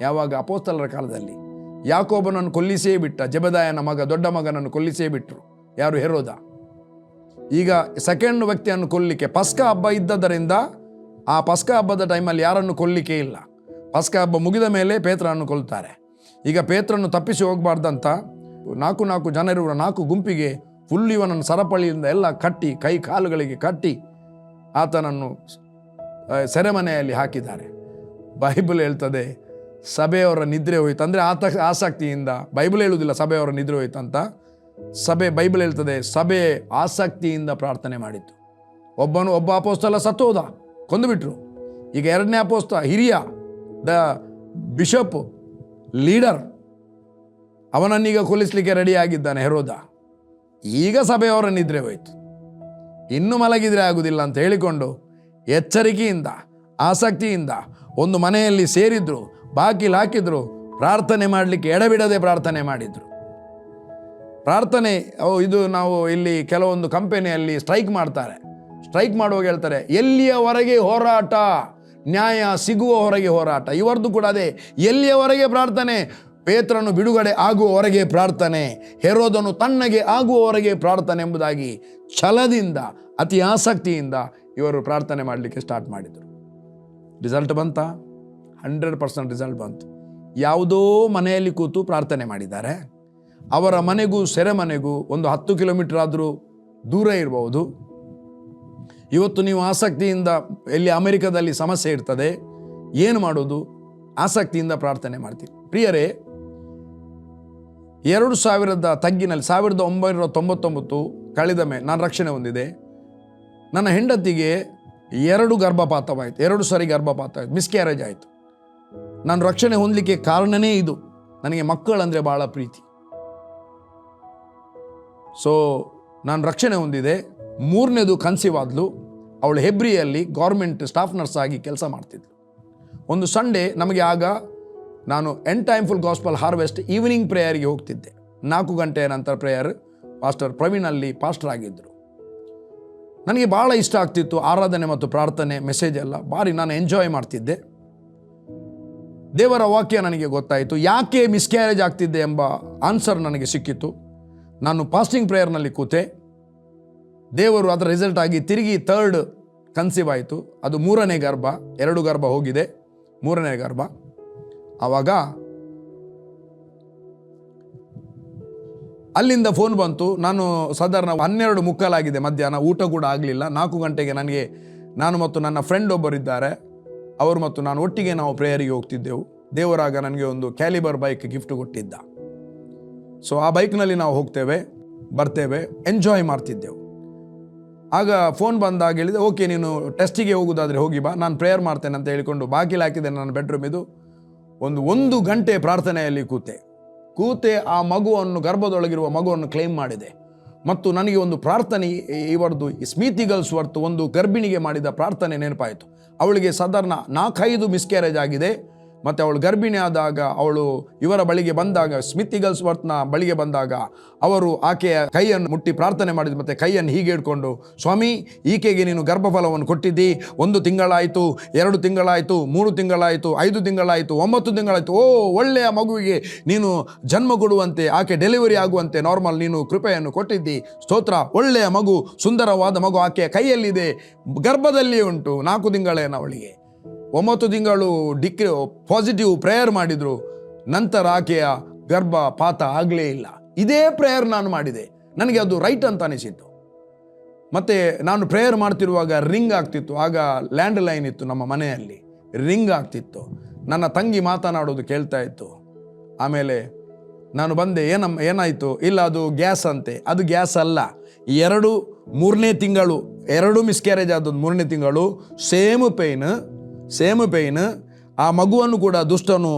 ಯಾವಾಗ ಅಪೋಸ್ತಲರ ಕಾಲದಲ್ಲಿ ಯಾಕೋಬನನ್ನು ಕೊಲ್ಲಿಸೇ ಬಿಟ್ಟ, ಜಬದಾಯನ ಮಗ, ದೊಡ್ಡ ಮಗನನ್ನು ಕೊಲ್ಲಿಸೇ ಬಿಟ್ಟರು ಯಾರು? ಹೆರೋದ. ಈಗ ಸೆಕೆಂಡ್ ವ್ಯಕ್ತಿಯನ್ನು ಕೊಲ್ಲಿಕ್ಕೆ ಪಸ್ಕ ಹಬ್ಬ ಇದ್ದದರಿಂದ ಆ ಪಸ್ಕ ಹಬ್ಬದ ಟೈಮಲ್ಲಿ ಯಾರನ್ನು ಕೊಲ್ಲಿಕ್ಕೆ ಇಲ್ಲ. ಪಸ್ಕ ಹಬ್ಬ ಮುಗಿದ ಮೇಲೆ ಪೇತ್ರನನ್ನು ಕೊಲ್ತಾರೆ. ಈಗ ಪೇತ್ರನ್ನು ತಪ್ಪಿಸಿ ಹೋಗಬಾರ್ದಂತ ನಾಲ್ಕು ನಾಲ್ಕು ಜನ ಇರುವ ನಾಲ್ಕು ಗುಂಪಿಗೆ ಫುಲ್ ಇವನನ್ನು ಸರಪಳಿಯಿಂದ ಎಲ್ಲ ಕಟ್ಟಿ ಕೈ ಕಾಲುಗಳಿಗೆ ಕಟ್ಟಿ ಆತನನ್ನು ಸೆರೆಮನೆಯಲ್ಲಿ ಹಾಕಿದ್ದಾರೆ. ಬೈಬಲ್ ಹೇಳ್ತದೆ ಸಭೆಯವರ ನಿದ್ರೆ ಹೋಯ್ತು. ಅಂದರೆ ಆತ ಆಸಕ್ತಿಯಿಂದ, ಬೈಬಲ್ ಹೇಳುವುದಿಲ್ಲ ಸಭೆಯವರ ನಿದ್ರೆ ಹೋಯಿತು ಅಂತ. ಸಭೆ, ಬೈಬಲ್ ಹೇಳ್ತದೆ, ಸಭೆ ಆಸಕ್ತಿಯಿಂದ ಪ್ರಾರ್ಥನೆ ಮಾಡಿತ್ತು. ಒಬ್ಬನು, ಒಬ್ಬ ಅಪೋಸ್ತಲ ಸತ್ತೋದ, ಕೊಂದುಬಿಟ್ರು. ಈಗ ಎರಡನೇ ಅಪೋಸ್ತ ಹಿರಿಯ, ದ ಬಿಷಪ್ ಲೀಡರ್. ಅವನನ್ನೀಗ ಕೊಲಿಸ್ಲಿಕ್ಕೆ ರೆಡಿ ಆಗಿದ್ದಾನೆ ಹೆರೋದ. ಈಗ ಸಭೆಯವರ ನಿದ್ರೆ ಹೋಯ್ತು. ಇನ್ನು ಮಲಗಿದ್ರೆ ಆಗುವುದಿಲ್ಲ ಅಂತ ಹೇಳಿಕೊಂಡು ಎಚ್ಚರಿಕೆಯಿಂದ, ಆಸಕ್ತಿಯಿಂದ ಒಂದು ಮನೆಯಲ್ಲಿ ಸೇರಿದ್ರು ಬಾಕಿಲು ಹಾಕಿದ್ರು ಪ್ರಾರ್ಥನೆ ಮಾಡಲಿಕ್ಕೆ ಎಡಬಿಡದೆ ಪ್ರಾರ್ಥನೆ ಮಾಡಿದ್ರು. ಪ್ರಾರ್ಥನೆ ಇದು ನಾವು ಇಲ್ಲಿ ಕೆಲವೊಂದು ಕಂಪನಿಯಲ್ಲಿ ಸ್ಟ್ರೈಕ್ ಮಾಡ್ತಾರೆ. ಸ್ಟ್ರೈಕ್ ಮಾಡುವಾಗ ಹೇಳ್ತಾರೆ, ಎಲ್ಲಿಯವರೆಗೆ ಹೋರಾಟ? ನ್ಯಾಯ ಸಿಗುವ ಹೊರಗೆ ಹೋರಾಟ. ಇವರದ್ದು ಕೂಡ ಅದೇ. ಎಲ್ಲಿಯವರೆಗೆ ಪ್ರಾರ್ಥನೆ? ಪೇತ್ರನು ಬಿಡುಗಡೆ ಆಗುವವರೆಗೆ ಪ್ರಾರ್ಥನೆ. ಹೆರೋದನು ತಣ್ಣಗೆ ಆಗುವವರೆಗೆ ಪ್ರಾರ್ಥನೆ ಎಂಬುದಾಗಿ ಛಲದಿಂದ, ಅತಿ ಆಸಕ್ತಿಯಿಂದ ಇವರು ಪ್ರಾರ್ಥನೆ ಮಾಡಲಿಕ್ಕೆ ಸ್ಟಾರ್ಟ್ ಮಾಡಿದರು. ರಿಸಲ್ಟ್ ಬಂತ? ಹಂಡ್ರೆಡ್ ಪರ್ಸೆಂಟ್ ರಿಸಲ್ಟ್ ಬಂತು. ಯಾವುದೋ ಮನೆಯಲ್ಲಿ ಕೂತು ಪ್ರಾರ್ಥನೆ ಮಾಡಿದ್ದಾರೆ. ಅವರ ಮನೆಗೂ ಸೆರೆಮನೆಗೂ ಒಂದು ಹತ್ತು ಕಿಲೋಮೀಟರ್ ಆದರೂ ದೂರ ಇರಬಹುದು ಇವತ್ತು ನೀವು ಆಸಕ್ತಿಯಿಂದ ಎಲ್ಲಿ ಅಮೆರಿಕದಲ್ಲಿ ಸಮಸ್ಯೆ ಇರ್ತದೆ, ಏನು ಮಾಡೋದು, ಆಸಕ್ತಿಯಿಂದ ಪ್ರಾರ್ಥನೆ ಮಾಡ್ತೀವಿ ಪ್ರಿಯರೇ, ಎರಡು ಸಾವಿರದ ತಗ್ಗಿನಲ್ಲಿ, ಸಾವಿರದ ಒಂಬೈನೂರ ತೊಂಬತ್ತೊಂಬತ್ತು ಕಳೆದ ಮೇಲೆ ನಾನು ರಕ್ಷಣೆ ಹೊಂದಿದೆ. ನನ್ನ ಹೆಂಡತಿಗೆ ಎರಡು ಗರ್ಭಪಾತವಾಯಿತು, ಎರಡು ಸಾರಿ ಗರ್ಭಪಾತ ಆಯಿತು ಮಿಸ್ಕ್ಯಾರೇಜ್ ಆಯಿತು. ನಾನು ರಕ್ಷಣೆ ಹೊಂದಲಿಕ್ಕೆ ಕಾರಣನೇ ಇದು. ನನಗೆ ಮಕ್ಕಳಂದರೆ ಭಾಳ ಪ್ರೀತಿ. ಸೊ ನಾನು ರಕ್ಷಣೆ ಹೊಂದಿದೆ. ಮೂರನೇದು ಕನ್ಸೀವ್ ಆದ್ಲು. ಅವಳು ಹೆಬ್ರಿಯಲ್ಲಿ ಗೌರ್ಮೆಂಟ್ ಸ್ಟಾಫ್ ನರ್ಸ್ ಆಗಿ ಕೆಲಸ ಮಾಡ್ತಿದ್ಳು ಒಂದು ಸಂಡೇ ನಮಗೆ ಆಗ ನಾನು end time full gospel harvest evening ಪ್ರೇಯರ್ಗೆ ಹೋಗ್ತಿದ್ದೆ. ನಾಲ್ಕು ಗಂಟೆಯ ನಂತರ ಪ್ರೇಯರ್ ಪಾಸ್ಟರ್ ಪ್ರವೀಣ್ ಅಲ್ಲಿ ಪಾಸ್ಟರ್ ಆಗಿದ್ದರು ನನಗೆ ಭಾಳ ಇಷ್ಟ ಆಗ್ತಿತ್ತು ಆರಾಧನೆ ಮತ್ತು ಪ್ರಾರ್ಥನೆ ಮೆಸೇಜ್ ಎಲ್ಲ. ಭಾರಿ ನಾನು ಎಂಜಾಯ್ ಮಾಡ್ತಿದ್ದೆ. ದೇವರ ವಾಕ್ಯ ನನಗೆ ಗೊತ್ತಾಯಿತು. ಯಾಕೆ ಮಿಸ್ಕ್ಯಾರೇಜ್ ಆಗ್ತಿದ್ದೆ ಎಂಬ ಆನ್ಸರ್ ನನಗೆ ಸಿಕ್ಕಿತ್ತು ನಾನು ಪಾಸ್ಟಿಂಗ್ ಪ್ರೇಯರ್ನಲ್ಲಿ ಕೂತೆ. ದೇವರು ಅದರ ರಿಸಲ್ಟ್ ಆಗಿ ತಿರುಗಿ ಥರ್ಡ್ ಕನ್ಸೀವ್ ಆಯಿತು. ಅದು ಮೂರನೇ ಗರ್ಭ, ಎರಡು ಗರ್ಭ ಹೋಗಿದೆ. ಮೂರನೇ ಗರ್ಭ. ಆವಾಗ ಅಲ್ಲಿಂದ ಫೋನ್ ಬಂತು. ನಾನು ಸಾಧಾರಣ ಹನ್ನೆರಡು ಮುಕ್ಕಾಲಾಗಿದೆ ಮಧ್ಯಾಹ್ನ, ಊಟ ಕೂಡ ಆಗಲಿಲ್ಲ. ನಾಲ್ಕು ಗಂಟೆಗೆ ನನಗೆ, ನಾನು ಮತ್ತು ನನ್ನ ಫ್ರೆಂಡ್ ಒಬ್ಬರಿದ್ದಾರೆ ಅವರು ಮತ್ತು ನಾನು ಒಟ್ಟಿಗೆ ನಾವು ಪ್ರೇಯರಿಗೆ ಹೋಗ್ತಿದ್ದೆವು. ದೇವರಾಗ ನನಗೆ ಒಂದು ಕ್ಯಾಲಿಬರ್ ಬೈಕ್ ಗಿಫ್ಟ್ ಕೊಟ್ಟಿದ್ದ. ಸೊ ಆ ಬೈಕ್ನಲ್ಲಿ ನಾವು ಹೋಗ್ತೇವೆ, ಬರ್ತೇವೆ ಎಂಜಾಯ್ ಮಾಡ್ತಿದ್ದೆವು. ಆಗ ಫೋನ್ ಬಂದಾಗ ಹೇಳಿದೆ, ಓಕೆ, ನೀನು ಟೆಸ್ಟಿಗೆ ಹೋಗೋದಾದರೆ ಹೋಗಿ ಬಾ, ನಾನು ಪ್ರೇಯರ್ ಮಾಡ್ತೇನೆ ಅಂತ ಹೇಳಿಕೊಂಡು ಬಾಗಿಲು ಹಾಕಿದೆ ನನ್ನ ಬೆಡ್ರೂಮ್ ಇದು. ಒಂದು ಒಂದು ಗಂಟೆ ಪ್ರಾರ್ಥನೆಯಲ್ಲಿ ಕೂತೆ. ಕೂತೆ ಆ ಮಗುವನ್ನು, ಗರ್ಭದೊಳಗಿರುವ ಮಗುವನ್ನು ಕ್ಲೇಮ್ ಮಾಡಿದೆ. ಮತ್ತು ನನಗೆ ಒಂದು ಪ್ರಾರ್ಥನೆ ಇವರದು ಸ್ಮೀತಿ ಗರ್ಲ್ಸ್ ವರ್ತ್ ಒಂದು ಗರ್ಭಿಣಿಗೆ ಮಾಡಿದ ಪ್ರಾರ್ಥನೆ ನೆನಪಾಯಿತು. ಅವಳಿಗೆ ಸಾಧಾರಣ ನಾಲ್ಕೈದು ಮಿಸ್ಕ್ಯಾರೇಜ್ ಆಗಿದೆ. ಮತ್ತು ಅವಳು ಗರ್ಭಿಣಿ ಆದಾಗ ಅವಳು ಇವರ ಬಳಿಗೆ ಬಂದಾಗ, ಸ್ಮಿತಿ ಗಲ್ಸ್ವರ್ತ್ನ ಬಳಿಗೆ ಬಂದಾಗ ಅವರು ಆಕೆಯ ಕೈಯನ್ನು ಮುಟ್ಟಿ ಪ್ರಾರ್ಥನೆ ಮಾಡಿದ್ರು ಮತ್ತು ಕೈಯನ್ನು ಹೀಗೆ ಇಟ್ಕೊಂಡು ಸ್ವಾಮಿ, ಈಕೆಗೆ ನೀನು ಗರ್ಭಫಲವನ್ನು ಕೊಟ್ಟಿದ್ದಿ. ಒಂದು ತಿಂಗಳಾಯಿತು, ಎರಡು ತಿಂಗಳಾಯಿತು, ಮೂರು ತಿಂಗಳಾಯಿತು, ಐದು ತಿಂಗಳಾಯಿತು, ಒಂಬತ್ತು ತಿಂಗಳಾಯಿತು. ಓ, ಒಳ್ಳೆಯ ಮಗುವಿಗೆ ನೀನು ಜನ್ಮ ಕೊಡುವಂತೆ, ಆಕೆ ಡೆಲಿವರಿ ಆಗುವಂತೆ ನಾರ್ಮಲ್ ನೀನು ಕೃಪೆಯನ್ನು ಕೊಟ್ಟಿದ್ದಿ. ಸ್ತೋತ್ರ, ಒಳ್ಳೆಯ ಮಗು, ಸುಂದರವಾದ ಮಗು ಆಕೆಯ ಕೈಯಲ್ಲಿದೆ. ಗರ್ಭದಲ್ಲಿಯೇ ಉಂಟು, ನಾಲ್ಕು ತಿಂಗಳೇನ ಅವಳಿಗೆ? ಒಂಬತ್ತು ತಿಂಗಳು ಡಿಕ್ ಪಾಸಿಟಿವ್ ಪ್ರೇಯರ್ ಮಾಡಿದರು. ನಂತರ ಆಕೆಯ ಗರ್ಭ ಪಾತ ಆಗಲೇ ಇಲ್ಲ. ಇದೇ ಪ್ರೇಯರ್ ನಾನು ಮಾಡಿದೆ. ನನಗೆ ಅದು ರೈಟ್ ಅಂತ ಅನಿಸಿತ್ತು. ಮತ್ತು ನಾನು ಪ್ರೇಯರ್ ಮಾಡ್ತಿರುವಾಗ ರಿಂಗ್ ಆಗ್ತಿತ್ತು. ಆಗ ಲ್ಯಾಂಡ್ ಲೈನ್ ಇತ್ತು ನಮ್ಮ ಮನೆಯಲ್ಲಿ. ರಿಂಗ್ ಆಗ್ತಿತ್ತು. ನನ್ನ ತಂಗಿ ಮಾತನಾಡೋದು ಕೇಳ್ತಾ ಇತ್ತು. ಆಮೇಲೆ ನಾನು ಬಂದೆ ಏನಮ್ಮ ಏನಾಯಿತು? ಇಲ್ಲ, ಅದು ಗ್ಯಾಸ್ ಅಂತೆ. ಅದು ಗ್ಯಾಸ್ ಅಲ್ಲ. ಎರಡು ಮೂರನೇ ತಿಂಗಳು, ಎರಡು ಮಿಸ್ಕ್ಯಾರೇಜ್ ಆದದ್ದು ಮೂರನೇ ತಿಂಗಳು, ಸೇಮ್ ಪೇಯ್ನ್ ಸೇಮ್ ಪೇಯ್ನ್ ಆ ಮಗುವನ್ನು ಕೂಡ ದುಷ್ಟನು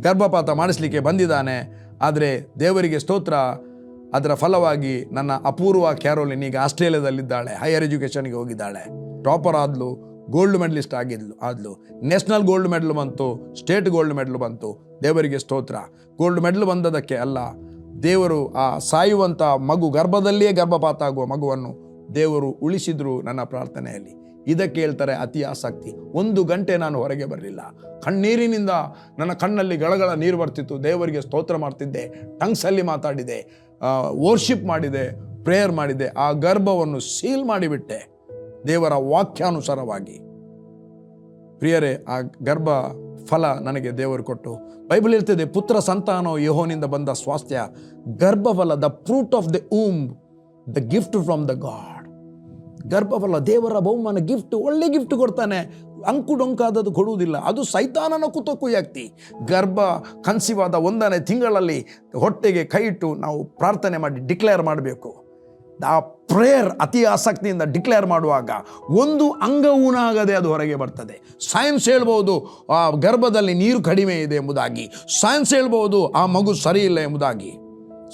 ಗರ್ಭಪಾತ ಮಾಡಿಸ್ಲಿಕ್ಕೆ ಬಂದಿದ್ದಾನೆ. ಆದರೆ ದೇವರಿಗೆ ಸ್ತೋತ್ರ. ಅದರ ಫಲವಾಗಿ ನನ್ನ ಅಪೂರ್ವ ಕ್ಯಾರೋಲಿನ್ ಈಗ ಆಸ್ಟ್ರೇಲಿಯಾದಲ್ಲಿದ್ದಾಳೆ. ಹೈಯರ್ ಎಜುಕೇಷನ್ಗೆ ಹೋಗಿದ್ದಾಳೆ. ಟಾಪರ್ ಆದಲು ಗೋಲ್ಡ್ ಮೆಡಲಿಸ್ಟ್ ಆಗಿದ್ಲು, ಆದಲು. ನ್ಯಾಷನಲ್ ಗೋಲ್ಡ್ ಮೆಡಲ್ ಬಂತು ಸ್ಟೇಟ್ ಗೋಲ್ಡ್ ಮೆಡಲ್ ಬಂತು. ದೇವರಿಗೆ ಸ್ತೋತ್ರ. ಗೋಲ್ಡ್ ಮೆಡಲ್ ಬಂದದಕ್ಕೆ ಅಲ್ಲ, ದೇವರು ಆ ಸಾಯುವಂಥ ಮಗು ಗರ್ಭದಲ್ಲಿಯೇ ಗರ್ಭಪಾತ ಆಗುವ ಮಗುವನ್ನು ದೇವರು ಉಳಿಸಿದ್ರು ನನ್ನ ಪ್ರಾರ್ಥನೆಯಲ್ಲಿ. ಇದಕ್ಕೆ ಹೇಳ್ತಾರೆ ಅತಿ ಆಸಕ್ತಿ. ಒಂದು ಗಂಟೆ ನಾನು ಹೊರಗೆ ಬರಲಿಲ್ಲ. ಕಣ್ಣೀರಿನಿಂದ ನನ್ನ ಕಣ್ಣಲ್ಲಿ ಗಳಗಳ ನೀರು ಬರ್ತಿತ್ತು. ದೇವರಿಗೆ ಸ್ತೋತ್ರ ಮಾಡ್ತಿದ್ದೆ ಟಂಗ್ಸಲ್ಲಿ ಮಾತಾಡಿದೆ ವೋರ್ಶಿಪ್ ಮಾಡಿದೆ ಪ್ರೇಯರ್ ಮಾಡಿದೆ. ಆ ಗರ್ಭವನ್ನು ಸೀಲ್ ಮಾಡಿಬಿಟ್ಟೆ ದೇವರ ವಾಕ್ಯಾನುಸಾರವಾಗಿ. ಪ್ರಿಯರೇ, ಆ ಗರ್ಭ ಫಲ ನನಗೆ ದೇವರು ಕೊಟ್ಟು. ಬೈಬಲ್ ಇರ್ತದೆ ಪುತ್ರ ಸಂತಾನೋ, ಯಹೋನಿಂದ ಬಂದ ಸ್ವಾಸ್ಥ್ಯ ಗರ್ಭಫಲ the fruit of the womb the gift from the God ಗರ್ಭಫಲ ದೇವರ ಬಹುಮಾನ ಗಿಫ್ಟ್ ಒಳ್ಳೆ ಗಿಫ್ಟ್ ಕೊಡ್ತಾನೆ. ಅಂಕು ಡೊಂಕಾದದ್ದು ಕೊಡುವುದಿಲ್ಲ. ಅದು ಸೈತಾನನ ಕುತಕುಯಾಕ್ತಿ ಗರ್ಭ ಕನ್ಸಿವಾದ ಒಂದನೇ ತಿಂಗಳಲ್ಲಿ ಹೊಟ್ಟೆಗೆ ಕೈ ಇಟ್ಟು ನಾವು ಪ್ರಾರ್ಥನೆ ಮಾಡಿ ಡಿಕ್ಲೇರ್ ಮಾಡಬೇಕು. ಆ ಪ್ರೇಯರ್ ಅತಿ ಆಸಕ್ತಿಯಿಂದ ಡಿಕ್ಲೇರ್ ಮಾಡುವಾಗ ಒಂದು ಅಂಗವೂನಾಗದೆ ಅದು ಹೊರಗೆ ಬರ್ತದೆ. ಸೈನ್ಸ್ ಹೇಳ್ಬೋದು, ಆ ಗರ್ಭದಲ್ಲಿ ನೀರು ಕಡಿಮೆ ಇದೆ ಎಂಬುದಾಗಿ. ಸೈನ್ಸ್ ಹೇಳ್ಬೋದು, ಆ ಮಗು ಸರಿ ಇಲ್ಲ ಎಂಬುದಾಗಿ.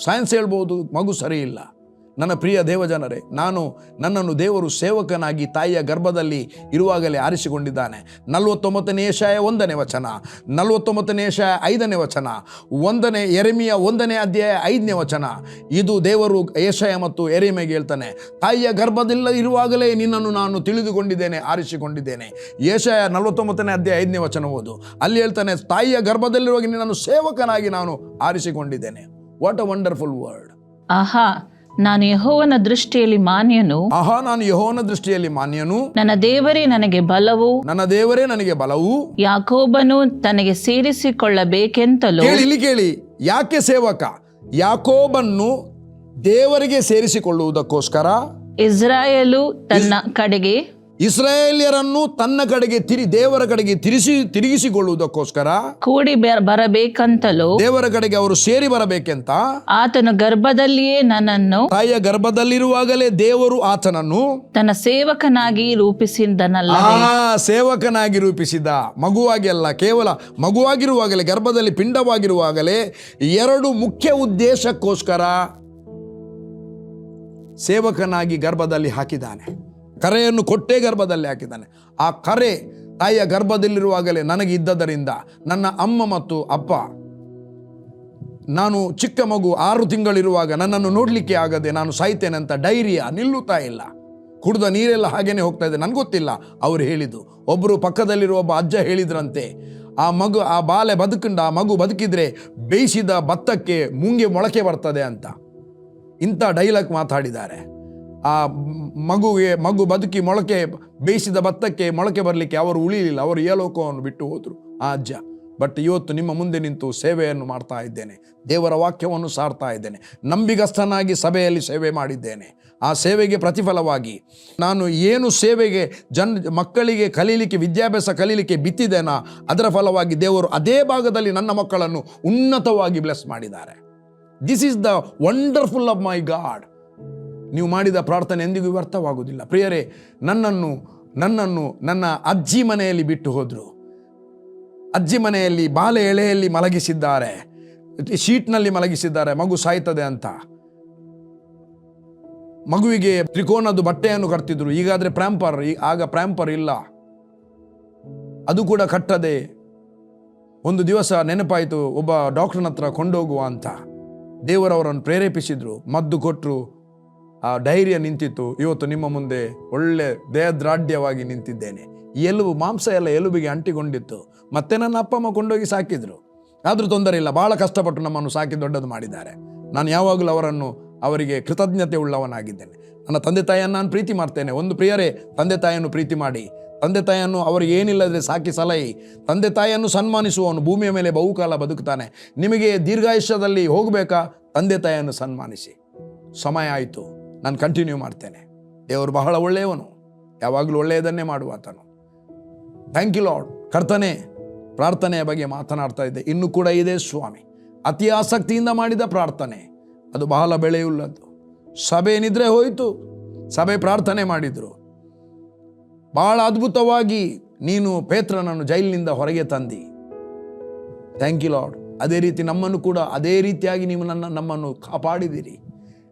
ಸೈನ್ಸ್ ಹೇಳ್ಬೋದು, ಮಗು ಸರಿ ಇಲ್ಲ. ನನ್ನ ಪ್ರಿಯ ದೇವಜನರೇ, ನಾನು ನನ್ನನ್ನು ದೇವರು ಸೇವಕನಾಗಿ ತಾಯಿಯ ಗರ್ಭದಲ್ಲಿ ಇರುವಾಗಲೇ ಆರಿಸಿಕೊಂಡಿದ್ದಾನೆ. ನಲವತ್ತೊಂಬತ್ತನೇ ಏಷಾಯ ಒಂದನೇ ವಚನ, ನಲವತ್ತೊಂಬತ್ತನೇ ಏಷಾಯ ಐದನೇ ವಚನ, ಒಂದನೇ ಎರೆಮಿಯ ಒಂದನೇ ಅಧ್ಯಾಯ ಐದನೇ ವಚನ. ಇದು ದೇವರು ಏಷಾಯ ಮತ್ತು ಎರೆಮೆಗೆ ಹೇಳ್ತಾನೆ, ತಾಯಿಯ ಗರ್ಭದಲ್ಲಿ ಇರುವಾಗಲೇ ನಿನ್ನನ್ನು ನಾನು ತಿಳಿದುಕೊಂಡಿದ್ದೇನೆ, ಆರಿಸಿಕೊಂಡಿದ್ದೇನೆ. ಏಷಾಯ ನಲವತ್ತೊಂಬತ್ತನೇ ಅಧ್ಯಾಯ ಐದನೇ ವಚನ ಓದು. ಅಲ್ಲಿ ಹೇಳ್ತಾನೆ, ತಾಯಿಯ ಗರ್ಭದಲ್ಲಿರುವಾಗ ನಿನ್ನನ್ನು ಸೇವಕನಾಗಿ ನಾನು ಆರಿಸಿಕೊಂಡಿದ್ದೇನೆ. ವಾಟ್ ಅ ವಂಡರ್ಫುಲ್ ವರ್ಡ್ ಆಹಾ ನಾನು ಯಹೋವನ ದೃಷ್ಟಿಯಲ್ಲಿ ಮಾನ್ಯನು. ಆಹಾ ನಾನು ಯಹೋವನ ದೃಷ್ಟಿಯಲ್ಲಿ ಮಾನ್ಯನು. ನನ್ನ ದೇವರೇ ನನಗೆ ಬಲವು. ನನ್ನ ದೇವರೇ ನನಗೆ ಬಲವು. ಯಾಕೋಬನು ತನಗೆ ಸೇರಿಸಿಕೊಳ್ಳಬೇಕೆಂತಲೂ. ಕೇಳಿ ಇಲ್ಲಿ ಕೇಳಿ. ಯಾಕೆ ಸೇವಕ? ಯಾಕೋಬನ್ನು ದೇವರಿಗೆ ಸೇರಿಸಿಕೊಳ್ಳುವುದಕ್ಕೋಸ್ಕರ? ಇಸ್ರಾಯೇಲು ತನ್ನ ಕಡೆಗೆ ಇಸ್ರಾಯೇಲ್ಯರನ್ನು ತನ್ನ ಕಡೆಗೆ ತಿರಿ ದೇವರ ಕಡೆಗೆ ತಿರುಗಿಸಿ ತಿರುಗಿಸಿಕೊಳ್ಳುವುದಕ್ಕೋಸ್ಕರ ಕೂಡಿ ಬರ- ಬರಬೇಕಂತಲೂ ದೇವರ ಕಡೆಗೆ ಅವರು ಸೇರಿ ಬರಬೇಕೆಂತ? ಆತನ ಗರ್ಭದಲ್ಲಿಯೇ ನನ್ನನ್ನು ತಾಯಿಯ ಗರ್ಭದಲ್ಲಿರುವಾಗಲೇ ದೇವರು ಆತನನ್ನು ತನ್ನ ಸೇವಕನಾಗಿ ರೂಪಿಸಿದನಲ್ಲ ಆ ಸೇವಕನಾಗಿ ರೂಪಿಸಿದ. ಮಗುವಾಗಿ ಅಲ್ಲ ಕೇವಲ ಮಗುವಾಗಿರುವಾಗಲೇ ಗರ್ಭದಲ್ಲಿ ಪಿಂಡವಾಗಿರುವಾಗಲೇ ಎರಡು ಮುಖ್ಯ ಉದ್ದೇಶಕ್ಕೋಸ್ಕರ ಸೇವಕನಾಗಿ ಗರ್ಭದಲ್ಲಿ ಹಾಕಿದ್ದಾನೆ. ಕರೆಯನ್ನು ಕೊಟ್ಟೇ ಗರ್ಭದಲ್ಲಿ ಹಾಕಿದ್ದಾನೆ. ಆ ಕರೆ ತಾಯಿಯ ಗರ್ಭದಲ್ಲಿರುವಾಗಲೇ ನನಗೆ ಇದ್ದದರಿಂದ ನನ್ನ ಅಮ್ಮ ಮತ್ತು ಅಪ್ಪ, ನಾನು ಚಿಕ್ಕ ಮಗು ಆರು ತಿಂಗಳಿರುವಾಗ ನನ್ನನ್ನು ನೋಡಲಿಕ್ಕೆ ಆಗದೆ ನಾನು ಸಾಯ್ತೇನೆ ಅಂತ ಡೈರಿಯ ನಿಲ್ಲುತ್ತಾ ಇಲ್ಲ. ಕುಡಿದ ನೀರೆಲ್ಲ ಹಾಗೇನೆ ಹೋಗ್ತಾ ಇದೆ. ನನಗೆ ಗೊತ್ತಿಲ್ಲ, ಅವರು ಹೇಳಿದ್ದು. ಒಬ್ಬರು ಪಕ್ಕದಲ್ಲಿರುವ ಒಬ್ಬ ಅಜ್ಜ ಹೇಳಿದ್ರಂತೆ, ಆ ಮಗು, ಆ ಬಾಲೆ ಬದುಕಂಡ, ಆ ಮಗು ಬದುಕಿದ್ರೆ ಬೇಯಿಸಿದ ಭತ್ತಕ್ಕೆ, ಮುಂಗೆ ಮೊಳಕೆ ಬರ್ತದೆ ಅಂತ. ಇಂಥ ಡೈಲಾಗ್ ಮಾತಾಡಿದ್ದಾರೆ. ಆ ಮಗುವಿಗೆ ಮಗು ಬದುಕಿ ಮೊಳಕೆ ಬೇಯಿಸಿದ ಭತ್ತಕ್ಕೆ ಮೊಳಕೆ ಬರಲಿಕ್ಕೆ ಅವರು ಉಳಿಲಿಲ್ಲ. ಅವರು ಏಲೋಕವನ್ನು ಬಿಟ್ಟು ಹೋದರು. ಆ ಅಜ್ಜ, ಬಟ್ ಇವತ್ತು ನಿಮ್ಮ ಮುಂದೆ ನಿಂತು ಸೇವೆಯನ್ನು ಮಾಡ್ತಾ ಇದ್ದೇನೆ. ದೇವರ ವಾಕ್ಯವನ್ನು ಸಾರ್ತಾ ಇದ್ದೇನೆ. ನಂಬಿಗಸ್ತನಾಗಿ ಸಭೆಯಲ್ಲಿ ಸೇವೆ ಮಾಡಿದ್ದೇನೆ. ಆ ಸೇವೆಗೆ ಪ್ರತಿಫಲವಾಗಿ ನಾನು ಏನು ಸೇವೆಗೆ ಜನ್, ಮಕ್ಕಳಿಗೆ ಕಲೀಲಿಕ್ಕೆ, ವಿದ್ಯಾಭ್ಯಾಸ ಕಲೀಲಿಕ್ಕೆ ಬಿತ್ತಿದ್ದೇನಾ? ಅದರ ಫಲವಾಗಿ ದೇವರು ಅದೇ ಭಾಗದಲ್ಲಿ ನನ್ನ ಮಕ್ಕಳನ್ನು ಉನ್ನತವಾಗಿ ಬ್ಲೆಸ್ ಮಾಡಿದ್ದಾರೆ. This is the wonderful of my God ನೀವು ಮಾಡಿದ ಪ್ರಾರ್ಥನೆ ಎಂದಿಗೂ ವ್ಯರ್ಥವಾಗುವುದಿಲ್ಲ. ಪ್ರಿಯರೇ, ನನ್ನನ್ನು ನನ್ನನ್ನು ನನ್ನ ಅಜ್ಜಿ ಮನೆಯಲ್ಲಿ ಬಿಟ್ಟು ಹೋದರು. ಅಜ್ಜಿ ಮನೆಯಲ್ಲಿ ಬಾಲೆ ಎಳೆಯಲ್ಲಿ ಮಲಗಿಸಿದ್ದಾರೆ. ಶೀಟ್ನಲ್ಲಿ ಮಲಗಿಸಿದ್ದಾರೆ. ಮಗು ಸಾಯ್ತದೆ ಅಂತ. ಮಗುವಿಗೆ ತ್ರಿಕೋನದ್ದು ಬಟ್ಟೆಯನ್ನು ಕಟ್ತಿದ್ರು. ಈಗಾದರೆ ಪ್ರ್ಯಾಂಪರ್ ಆಗ ಪ್ರ್ಯಾಂಪರ್ ಇಲ್ಲ. ಅದು ಕೂಡ ಕಟ್ಟದೆ ಒಂದು ದಿವಸ ನೆನಪಾಯಿತು, ಒಬ್ಬ ಡಾಕ್ಟರ್ನ ಹತ್ರ ಕೊಂಡೋಗುವ ಅಂತ. ದೇವರವರನ್ನು ಪ್ರೇರೇಪಿಸಿದ್ರು. ಮದ್ದು ಕೊಟ್ಟರು ಆ ಧೈರ್ಯ ನಿಂತಿತ್ತು. ಇವತ್ತು ನಿಮ್ಮ ಮುಂದೆ ಒಳ್ಳೆ ದೇಹದ್ರಾಢ್ಯವಾಗಿ ನಿಂತಿದ್ದೇನೆ. ಎಲುಬು, ಮಾಂಸ ಎಲ್ಲ ಎಲುಬಿಗೆ ಅಂಟಿಕೊಂಡಿತ್ತು ಮತ್ತೆ ನನ್ನ ಅಪ್ಪ ಅಮ್ಮ ಕೊಂಡೋಗಿ ಸಾಕಿದ್ರು. ಆದರೂ ತೊಂದರೆ ಇಲ್ಲ ಭಾಳ ಕಷ್ಟಪಟ್ಟು ನಮ್ಮನ್ನು ಸಾಕಿ ದೊಡ್ಡದು ಮಾಡಿದ್ದಾರೆ. ನಾನು ಯಾವಾಗಲೂ ಅವರನ್ನು, ಅವರಿಗೆ ಕೃತಜ್ಞತೆ ಉಳ್ಳವನಾಗಿದ್ದೇನೆ. ನನ್ನ ತಂದೆ ತಾಯಿಯನ್ನು ನಾನು ಪ್ರೀತಿ ಮಾಡ್ತೇನೆ. ಒಂದು ಪ್ರಿಯರೇ, ತಂದೆ ತಾಯಿಯನ್ನು ಪ್ರೀತಿ ಮಾಡಿ. ತಂದೆ ತಾಯಿಯನ್ನು ಅವರಿಗೆ ಏನಿಲ್ಲದೆ ಸಾಕಿ ಸಲಹಿ. ತಂದೆ ತಾಯಿಯನ್ನು ಸನ್ಮಾನಿಸುವವನು ಭೂಮಿಯ ಮೇಲೆ ಬಹುಕಾಲ ಬದುಕ್ತಾನೆ ನಿಮಗೆ ದೀರ್ಘಾಯುಷ್ಯದಲ್ಲಿ ಹೋಗಬೇಕಾ? ತಂದೆ ತಾಯಿಯನ್ನು ಸನ್ಮಾನಿಸಿ. ಸಮಯ ಆಯಿತು. ನಾನು ಕಂಟಿನ್ಯೂ ಮಾಡ್ತೇನೆ. ದೇವರು ಬಹಳ ಒಳ್ಳೆಯವನು. ಯಾವಾಗಲೂ ಒಳ್ಳೆಯದನ್ನೇ ಮಾಡುವಾತನು ಥ್ಯಾಂಕ್ ಯು ಲಾರ್ಡ್ ಕರ್ತನೆ, ಪ್ರಾರ್ಥನೆಯ ಬಗ್ಗೆ ಮಾತನಾಡ್ತಾ ಇದ್ದೆ. ಇನ್ನೂ ಕೂಡ ಇದೆ, ಸ್ವಾಮಿ. ಅತಿ ಆಸಕ್ತಿಯಿಂದ ಮಾಡಿದ ಪ್ರಾರ್ಥನೆ. ಅದು ಬಹಳ ಬೆಳೆಯುಳ್ಳದ್ದು ಸಭೆ ನಿದ್ರೆ ಹೋಯಿತು. ಸಭೆ ಪ್ರಾರ್ಥನೆ ಮಾಡಿದರು. ಬಹಳ ಅದ್ಭುತವಾಗಿ ನೀನು ಪೇತ್ರನನ್ನು ಜೈಲಿನಿಂದ ಹೊರಗೆ ತಂದಿ. ಥ್ಯಾಂಕ್ ಯು ಲಾರ್ಡ್ ಅದೇ ರೀತಿ ನಮ್ಮನ್ನು ಕೂಡ ಅದೇ ರೀತಿಯಾಗಿ ನೀವು ನನ್ನ ನಮ್ಮನ್ನು ಕಾಪಾಡಿದಿರಿ.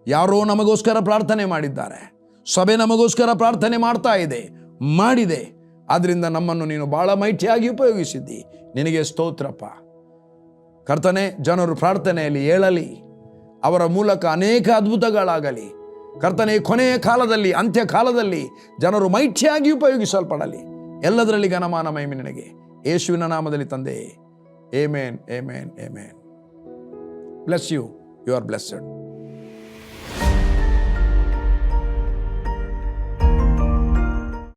ಯಾರೋ ನಮಗೋಸ್ಕರ ಪ್ರಾರ್ಥನೆ ಮಾಡಿದ್ದಾರೆ. ಸಭೆ ನಮಗೋಸ್ಕರ ಪ್ರಾರ್ಥನೆ ಮಾಡ್ತಾ ಇದೆ, ಮಾಡಿದೆ. ಆದ್ದರಿಂದ ನಮ್ಮನ್ನು ನೀನು ಭಾಳ ಮೈಟಿಯಾಗಿ ಉಪಯೋಗಿಸಿದ್ದಿ. ನಿನಗೆ ಸ್ತೋತ್ರಪ್ಪ. ಕರ್ತನೆ, ಜನರು ಪ್ರಾರ್ಥನೆಯಲ್ಲಿ ಏಳಲಿ. ಅವರ ಮೂಲಕ ಅನೇಕ ಅದ್ಭುತಗಳಾಗಲಿ. ಕರ್ತನೆ, ಕೊನೆಯ ಕಾಲದಲ್ಲಿ, ಅಂತ್ಯ ಕಾಲದಲ್ಲಿ ಜನರು ಮೈಠ್ಯಾಗಿ ಉಪಯೋಗಿಸಲ್ಪಡಲಿ. ಎಲ್ಲದರಲ್ಲಿ ಘನಮಾನ ಮಹಿಮೆ ನಿನಗೆ. ಯೇಸುವಿನ ನಾಮದಲ್ಲಿ ತಂದೆ. Amen amen amen bless you you are blessed